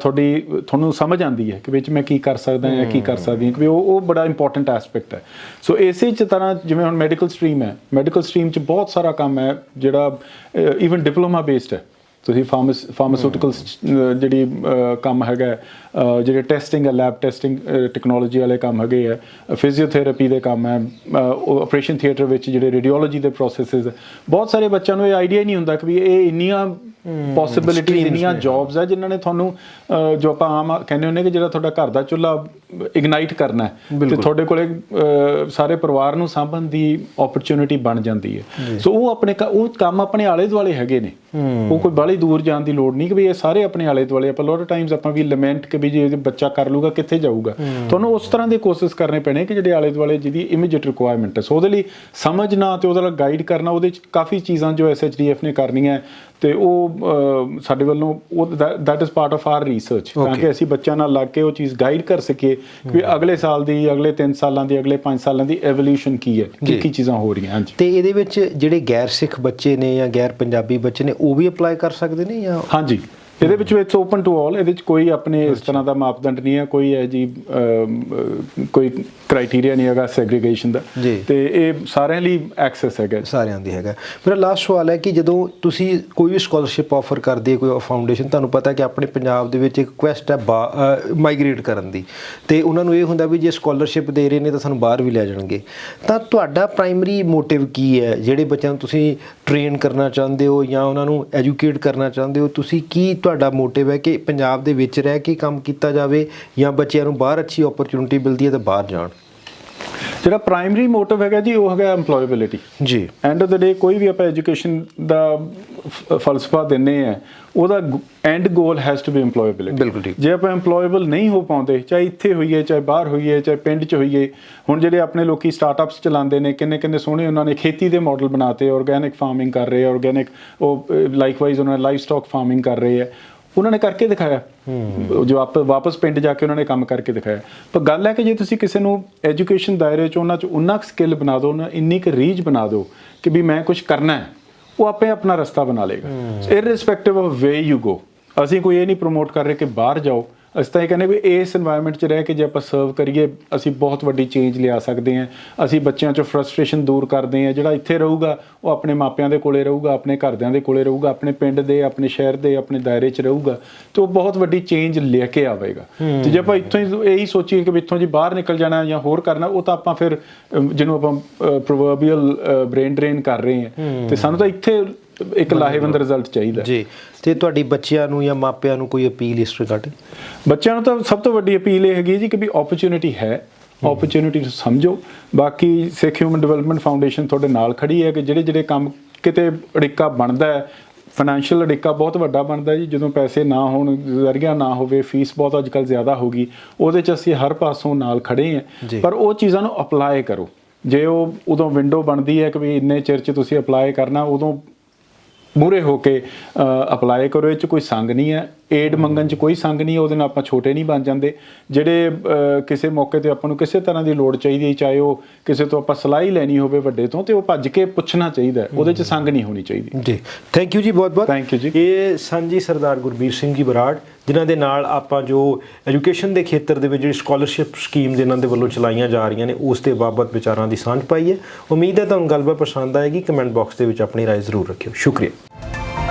ਤੁਹਾਡੀ ਤੁਹਾਨੂੰ ਸਮਝ ਆਂਦੀ ਹੈ ਕਿ ਵਿੱਚ ਮੈਂ ਕੀ ਕਰ ਸਕਦਾ ਜਾਂ ਕੀ ਕਰ ਸਕਦੀ ਹਾਂ ਕਿ ਉਹ ਉਹ ਬੜਾ ਇੰਪੋਰਟੈਂਟ ਐਸਪੈਕਟ ਹੈ। ਸੋ ਇਸੇ ਚ ਤਰ੍ਹਾਂ ਜਿਵੇਂ ਹੁਣ ਮੈਡੀਕਲ ਸਟਰੀਮ ਹੈ ਮੈਡੀਕਲ ਸਟਰੀਮ ਚ ਬਹੁਤ ਸਾਰਾ ਕੰਮ ਹੈ ਜਿਹੜਾ ਇਵਨ ਡਿਪਲੋਮਾ ਬੇਸਡ ਹੈ। ਤੁਸੀਂ ਫਾਰਮਸ ਫਾਰਮਾਸਿਊਟੀਕਲਸ ਜਿਹੜੀ ਕੰਮ ਹੈਗਾ ਹੈ, ਜਿਹੜੇ ਟੈਸਟਿੰਗ ਹੈ ਲੈਬ ਟੈਸਟਿੰਗ ਟੈਕਨੋਲੋਜੀ ਵਾਲੇ ਕੰਮ ਹੈਗੇ ਹੈ ਫਿਜ਼ੀਓਥੈਰੇਪੀ ਦੇ ਕੰਮ ਹੈ ਆਪਰੇਸ਼ਨ ਥੀਏਟਰ ਵਿੱਚ ਜਿਹੜੇ ਰੇਡੀਓਲੋਜੀ ਦੇ ਪ੍ਰੋਸੈਸਸ ਬਹੁਤ ਸਾਰੇ ਬੱਚਿਆਂ ਨੂੰ ਇਹ ਆਈਡੀਆ ਨਹੀਂ ਹੁੰਦਾ ਕਿ ਵੀ ਇਹ ਇੰਨੀਆਂ ਪੋਸਿਬਿਲਿਟੀਜ਼ ਇੰਨੀਆਂ ਜੌਬਸ ਆ ਜਿਨ੍ਹਾਂ ਨੇ ਤੁਹਾਨੂੰ ਜੋ ਆਪਾਂ ਆਮ ਕਹਿੰਦੇ ਹੁੰਨੇ ਕਿ ਜਿਹੜਾ ਤੁਹਾਡਾ ਘਰ ਦਾ ਚੁੱਲ੍ਹਾ ਇਗਨਾਈਟ ਕਰਨਾ ਹੈ ਤੇ ਤੁਹਾਡੇ ਕੋਲੇ ਸਾਰੇ ਪਰਿਵਾਰ ਨੂੰ ਸਾਂਭਣ ਦੀ ਓਪਰਚ्युनिटी ਬਣ ਜਾਂਦੀ ਹੈ। ਸੋ ਉਹ ਆਪਣੇ ਉਹ ਕੰਮ ਆਪਣੇ ਆਲੇ ਦੁਆਲੇ ਹੈਗੇ ਨੇ। ਉਹ ਕੋਈ ਬਾਹਲੀ ਦੂਰ ਜਾਣ ਦੀ ਲੋੜ ਨਹੀਂ ਕਿ ਵੀ ਇਹ ਸਾਰੇ ਆਪਣੇ ਆਲੇ ਦੁਆਲੇ ਆਪਾਂ ਲੋਟ ਟਾਈਮਸ ਆਪਾਂ ਵੀ ਲਮੈਂਟ ਕਿ ਵੀ ਜੇ ਬੱਚਾ ਕਰ ਲੂਗਾ ਕਿੱਥੇ ਜਾਊਗਾ। ਤੁਹਾਨੂੰ ਉਸ ਤਰ੍ਹਾਂ ਦੇ ਕੋਸ਼ਿਸ਼ ਕਰਨੇ ਪੈਣੇ ਕਿ ਜਿਹੜੇ ਆਲੇ ਦੁਆਲੇ ਜਿਹਦੀ ਇਮੀਡੀਏਟ ਰਿਕੁਆਇਰਮੈਂਟ ਹੈ। ਸੋ ਉਹਦੇ ਲਈ ਸਮਝਣਾ ਤੇ ਉਹਦਾ ਗਾਈਡ ਕਰਨਾ ਉਹਦੇ ਚ ਕਾਫੀ ਚੀਜ਼ਾਂ ਜੋ ਐਸਐਚਡੀਐਫ ਨੇ ਕਰਨੀਆਂ ਤੇ ਉਹ ਸਾਡੇ ਵੱਲੋਂ ਉਹ that is part of our research ਤਾਂ ਕਿ ਅਸੀਂ ਬੱਚਿਆਂ ਨਾਲ ਲੱਗ ਕੇ ਉਹ ਚੀਜ਼ ਗਾਈਡ ਕਰ ਸਕੀਏ ਕਿ ਅਗਲੇ ਸਾਲ ਦੀ ਅਗਲੇ 3 ਸਾਲਾਂ ਦੀ ਅਗਲੇ 5 ਸਾਲਾਂ ਦੀ ਐਵੋਲੂਸ਼ਨ ਕੀ ਹੈ ਕੀ ਕੀ ਚੀਜ਼ਾਂ ਹੋ ਰਹੀਆਂ ਹਾਂਜੀ। ਤੇ ਇਹਦੇ ਵਿੱਚ ਜਿਹੜੇ ਗੈਰ ਸਿੱਖ ਬੱਚੇ ਨੇ ਜਾਂ ਗੈਰ ਪੰਜਾਬੀ ਬੱਚੇ ਨੇ ਉਹ ਵੀ ਅਪਲਾਈ ਕਰ ਸਕਦੇ ਨੇ ਜਾਂ? ਹਾਂਜੀ। ਇਹਦੇ ਵਿੱਚ ਇਟਸ ਓਪਨ ਟੂ ਆਲ ਇਹਦੇ ਵਿੱਚ ਕੋਈ ਆਪਣੇ ਇਸ ਤਰ੍ਹਾਂ ਦਾ ਮਾਪਦੰਡ ਨਹੀਂ ਹੈ ਕੋਈ ਹੈ ਜੀ ਕੋਈ ਕ੍ਰਾਈਟੇਰੀਆ ਨਹੀਂ ਹੈਗਾ ਸੈਗਰੀਗੇਸ਼ਨ ਦਾ। ਤੇ ਇਹ ਸਾਰਿਆਂ ਲਈ ਐਕਸੈਸ ਹੈਗਾ। ਸਾਰਿਆਂ ਦੀ ਹੈਗਾ। ਮੇਰਾ ਲਾਸਟ ਸਵਾਲ ਹੈ ਕਿ ਜਦੋਂ ਤੁਸੀਂ ਕੋਈ ਵੀ ਸਕਾਲਰਸ਼ਿਪ ਆਫਰ ਕਰਦੇ ਕੋਈ ਫਾਊਂਡੇਸ਼ਨ ਤੁਹਾਨੂੰ ਪਤਾ ਕਿ ਆਪਣੇ ਪੰਜਾਬ ਦੇ ਵਿੱਚ ਇੱਕ ਕੁਐਸਟ ਹੈ ਮਾਈਗ੍ਰੇਟ ਕਰਨ ਦੀ। ਤੇ ਉਹਨਾਂ ਨੂੰ ਇਹ ਹੁੰਦਾ ਵੀ ਜੇ ਸਕਾਲਰਸ਼ਿਪ ਦੇ ਰਹੇ ਨੇ ਤਾਂ ਸਾਨੂੰ ਬਾਹਰ ਵੀ ਲੈ ਜਾਣਗੇ। ਤਾਂ ਤੁਹਾਡਾ ਪ੍ਰਾਇਮਰੀ ਮੋਟਿਵ ਕੀ ਹੈ? ਜਿਹੜੇ ਬੱਚਿਆਂ ਨੂੰ ਤੁਸੀਂ ਟ੍ਰੇਨ ਕਰਨਾ ਚਾਹੁੰਦੇ ਹੋ ਜਾਂ ਉਹਨਾਂ ਨੂੰ ਐਜੂਕੇਟ ਕਰਨਾ ਚਾਹੁੰਦੇ ਹੋ ਤੁਸੀਂ ਕੀ ਤੁਹਾਡਾ ਮੋਟਿਵ ਹੈ ਕਿ ਪੰਜਾਬ ਦੇ ਵਿੱਚ ਰਹਿ ਕੇ ਕੰਮ ਕੀਤਾ ਜਾਵੇ ਜਾਂ ਬੱਚਿਆਂ ਨੂੰ ਬਾਹਰ ਅੱਛੀ ਓਪਰਚੁਨਿਟੀ ਮਿਲਦੀ ਹੈ ਤਾਂ ਬਾਹਰ ਜਾਣ। ਜਿਹੜਾ ਪ੍ਰਾਇਮਰੀ ਮੋਟਿਵ ਹੈਗਾ ਜੀ ਉਹ ਹੈਗਾ EMPLOYABILITY ਜੀ। ਐਂਡ ਆਫ ਦ ਡੇ ਕੋਈ ਵੀ ਆਪਾਂ ਐਜੂਕੇਸ਼ਨ ਦਾ ਫਲਸਫਾ ਦਿੰਨੇ ਆ ਉਹਦਾ end goal has to be EMPLOYABILITY ਬਿਲਕੁਲ ਠੀਕ। ਜੇ ਆਪਾਂ EMPLOYABLE ਨਹੀਂ ਹੋ ਪਾਉਂਦੇ ਚਾਹੇ ਇੱਥੇ ਹੋਈਏ ਚਾਹੇ ਬਾਹਰ ਹੋਈਏ ਚਾਹੇ ਪਿੰਡ 'ਚ ਹੋਈਏ ਹੁਣ ਜਿਹੜੇ ਆਪਣੇ ਲੋਕੀ ਸਟਾਰਟਅਪਸ ਚਲਾਉਂਦੇ ਨੇ ਕਿੰਨੇ ਕਿੰਨੇ ਸੋਹਣੇ ਉਹਨਾਂ ਨੇ ਖੇਤੀ ਦੇ ਮਾਡਲ ਬਣਾਤੇ ਆਰਗੇਨਿਕ ਫਾਰਮਿੰਗ ਕਰ ਰਹੇ ਆ ਆਰਗੇਨਿਕ ਉਹ ਲਾਈਕਵਾਈਜ਼ ਉਹਨਾਂ ਨੇ ਲਾਈਵ ਸਟਾਕ ਫਾਰਮਿੰਗ ਕਰ ਰਹੇ ਆ। ਉਹਨਾਂ ਨੇ ਕਰਕੇ ਦਿਖਾਇਆ। ਜੋ ਆਪ ਵਾਪਸ ਪਿੰਡ ਜਾ ਕੇ ਉਹਨਾਂ ਨੇ ਕੰਮ ਕਰਕੇ ਦਿਖਾਇਆ। ਪਰ ਗੱਲ ਹੈ ਕਿ ਜੇ ਤੁਸੀਂ ਕਿਸੇ ਨੂੰ ਐਜੂਕੇਸ਼ਨ ਦਾਇਰੇ 'ਚ ਉਹਨਾਂ 'ਚ ਉਨਾ ਸਕਿੱਲ ਬਣਾ ਦਿਓ ਉਹਨਾਂ ਇੰਨੀ ਕੁ ਰੀਚ ਬਣਾ ਦਿਓ ਕਿ ਵੀ ਮੈਂ ਕੁਝ ਕਰਨਾ ਹੈ ਉਹ ਆਪੇ ਆਪਣਾ ਰਸਤਾ ਬਣਾ ਲੇਗਾ irrespective of way you go ਅਸੀਂ ਕੋਈ ਇਹ ਨਹੀਂ ਪ੍ਰੋਮੋਟ ਕਰ ਰਹੇ ਕਿ ਬਾਹਰ ਜਾਓ ਅਸੀਂ ਤਾਂ ਇਹ ਕਹਿੰਦੇ ਵੀ ਇਸ এনवायरनमेंट 'ਚ ਰਹਿ ਕੇ ਜੇ ਆਪਾਂ ਸਰਵ ਕਰੀਏ, ਅਸੀਂ ਬਹੁਤ ਵੱਡੀ ਚੇਂਜ ਲਿਆ ਸਕਦੇ ਹਾਂ। ਅਸੀਂ ਬੱਚਿਆਂ 'ਚੋਂ ਫਰਸਟ੍ਰੇਸ਼ਨ ਦੂਰ ਕਰਦੇ ਹਾਂ। ਜਿਹੜਾ ਇੱਥੇ ਰਹੂਗਾ, ਉਹ ਆਪਣੇ ਮਾਪਿਆਂ ਦੇ ਕੋਲੇ ਰਹੂਗਾ, ਆਪਣੇ ਘਰਦਿਆਂ ਦੇ ਕੋਲੇ ਰਹੂਗਾ, ਆਪਣੇ ਪਿੰਡ ਦੇ, ਆਪਣੇ ਸ਼ਹਿਰ ਦੇ, ਆਪਣੇ ਦਾਇਰੇ 'ਚ ਰਹੂਗਾ, ਤੇ ਉਹ ਬਹੁਤ ਵੱਡੀ ਚੇਂਜ ਲੈ ਕੇ ਆਵੇਗਾ। ਤੇ ਜੇ ਆਪਾਂ ਇੱਥੋਂ ਹੀ ਇਹੀ ਸੋਚੀਏ ਕਿ ਇੱਥੋਂ ਜੀ ਬਾਹਰ ਨਿਕਲ ਜਾਣਾ ਜਾਂ ਹੋਰ ਕਰਨਾ, ਉਹ ਤਾਂ ਆਪਾਂ ਫਿਰ ਜਿਹਨੂੰ ਆਪਾਂ ਪ੍ਰੋਵਰਬੀਅਲ ਬ੍ਰੇਨ ਡਰੇਨ ਕਰ ਰਹੇ ਹਾਂ। ਤੇ ਸਾਨੂੰ ਤਾਂ ਇੱਥੇ ਇੱਕ ਲਾਹੇਵੰਦ ਰਿਜ਼ਲਟ ਚਾਹੀਦਾ। ਜੀ। ਤੇ ਤੁਹਾਡੀ ਬੱਚਿਆਂ ਨੂੰ ਜਾਂ ਮਾਪਿਆਂ ਨੂੰ ਕੋਈ ਅਪੀਲ ਇਸ ਰਿਗਾਰਡਿੰਗ ਬੱਚਿਆਂ ਨੂੰ ਤਾਂ ਸਭ ਤੋਂ ਵੱਡੀ ਅਪੀਲ ਇਹ ਹੈਗੀ ਜੀ ਕਿ ਵੀ ਓਪਰਚ्युनिटी ਹੈ। ਓਪਰਚ्युनिटी ਨੂੰ ਸਮਝੋ। ਬਾਕੀ ਸਿੱਖ ਹਿਊਮਨ ਡਿਵੈਲਪਮੈਂਟ ਫਾਊਂਡੇਸ਼ਨ ਤੁਹਾਡੇ ਨਾਲ ਖੜੀ ਹੈ ਕਿ ਜਿਹੜੇ ਜਿਹੜੇ ਕੰਮ ਕਿਤੇ ਅੜਿੱਕਾ ਬਣਦਾ ਹੈ ਫਾਈਨੈਂਸ਼ੀਅਲ ਅੜਿੱਕਾ ਬਹੁਤ ਵੱਡਾ ਬਣਦਾ ਜੀ। ਜਦੋਂ ਪੈਸੇ ਨਾ ਹੋਣ ਜ਼ਰੀਆ ਨਾ ਹੋਵੇ ਫੀਸ ਬਹੁਤ ਅੱਜ ਅੱਜਕੱਲ ਜ਼ਿਆਦਾ ਹੋ ਗਈ ਉਹਦੇ 'ਚ ਅਸੀਂ ਹਰ ਪਾਸੋਂ ਨਾਲ ਖੜੇ ਹਾਂ। ਪਰ ਉਹ ਚੀਜ਼ਾਂ ਨੂੰ ਅਪਲਾਈ ਕਰੋ। ਜੇ ਉਹ ਉਦੋਂ ਵਿੰਡੋ ਬਣਦੀ ਹੈ ਕਿ ਵੀ ਇੰਨੇ ਚਿਰ 'ਚ ਤੁਸੀਂ ਅਪਲਾਈ ਕਰਨਾ ਉਦੋਂ ਮੂਰੇ ਹੋ ਕੇ ਅਪਲਾਈ ਕਰੋ ਇਹ ਚ ਕੋਈ ਸੰਗ ਨਹੀਂ ਹੈ ਏਡ ਮੰਗਣ ਚ ਕੋਈ ਸੰਗ ਨਹੀਂ ਹੈ ਉਹਦੇ ਨਾਲ ਆਪਾਂ ਛੋਟੇ ਨਹੀਂ ਬਣ ਜਾਂਦੇ ਜਿਹੜੇ ਅਹ, ਕਿਸੇ ਮੌਕੇ ਤੇ ਆਪਾਂ ਨੂੰ ਕਿਸੇ ਤਰ੍ਹਾਂ ਦੀ ਲੋੜ ਚਾਹੀਦੀ ਹੈ ਚਾਹੇ ਉਹ ਕਿਸੇ ਤੋਂ ਆਪਾਂ ਸਲਾਹ ਹੀ ਲੈਣੀ ਹੋਵੇ ਵੱਡੇ ਤੋਂ ਤੇ ਉਹ ਭੱਜ ਕੇ ਪੁੱਛਣਾ ਚਾਹੀਦਾ ਹੈ ਉਹਦੇ ਚ ਸੰਗ ਨਹੀਂ ਹੋਣੀ ਚਾਹੀਦੀ ਜੀ ਥੈਂਕ ਯੂ ਜੀ ਬਹੁਤ ਬਹੁਤ Thank you ਜੀ। ਇਹ ਸਾਂਝੀ ਸਰਦਾਰ ਗੁਰਬੀਰ ਸਿੰਘ ਜੀ ਬਰਾੜ ਜਿਨ੍ਹਾਂ ਦੇ ਨਾਲ ਆਪਾਂ ਜੋ ਐਜੂਕੇਸ਼ਨ ਦੇ ਖੇਤਰ ਦੇ ਵਿੱਚ ਜਿਹੜੀ ਸਕਾਲਰਸ਼ਿਪ ਸਕੀਮ ਜਿਨ੍ਹਾਂ ਦੇ ਵੱਲੋਂ ਚਲਾਈਆਂ ਜਾ ਰਹੀਆਂ ਨੇ ਉਸ ਦੇ ਬਾਬਤ ਵਿਚਾਰਾਂ ਦੀ ਸਾਂਝ ਪਾਈ ਹੈ ਉਮੀਦ ਹੈ ਤੁਹਾਨੂੰ ਗੱਲਬਾਤ ਪਸੰਦ ਆਏਗੀ ਕਮੈਂਟ ਬਾਕਸ ਦੇ ਵਿੱਚ ਆਪਣੀ رائے ਜ਼ਰੂਰ ਰੱਖਿਓ ਸ਼ੁਕਰੀਆ Bye.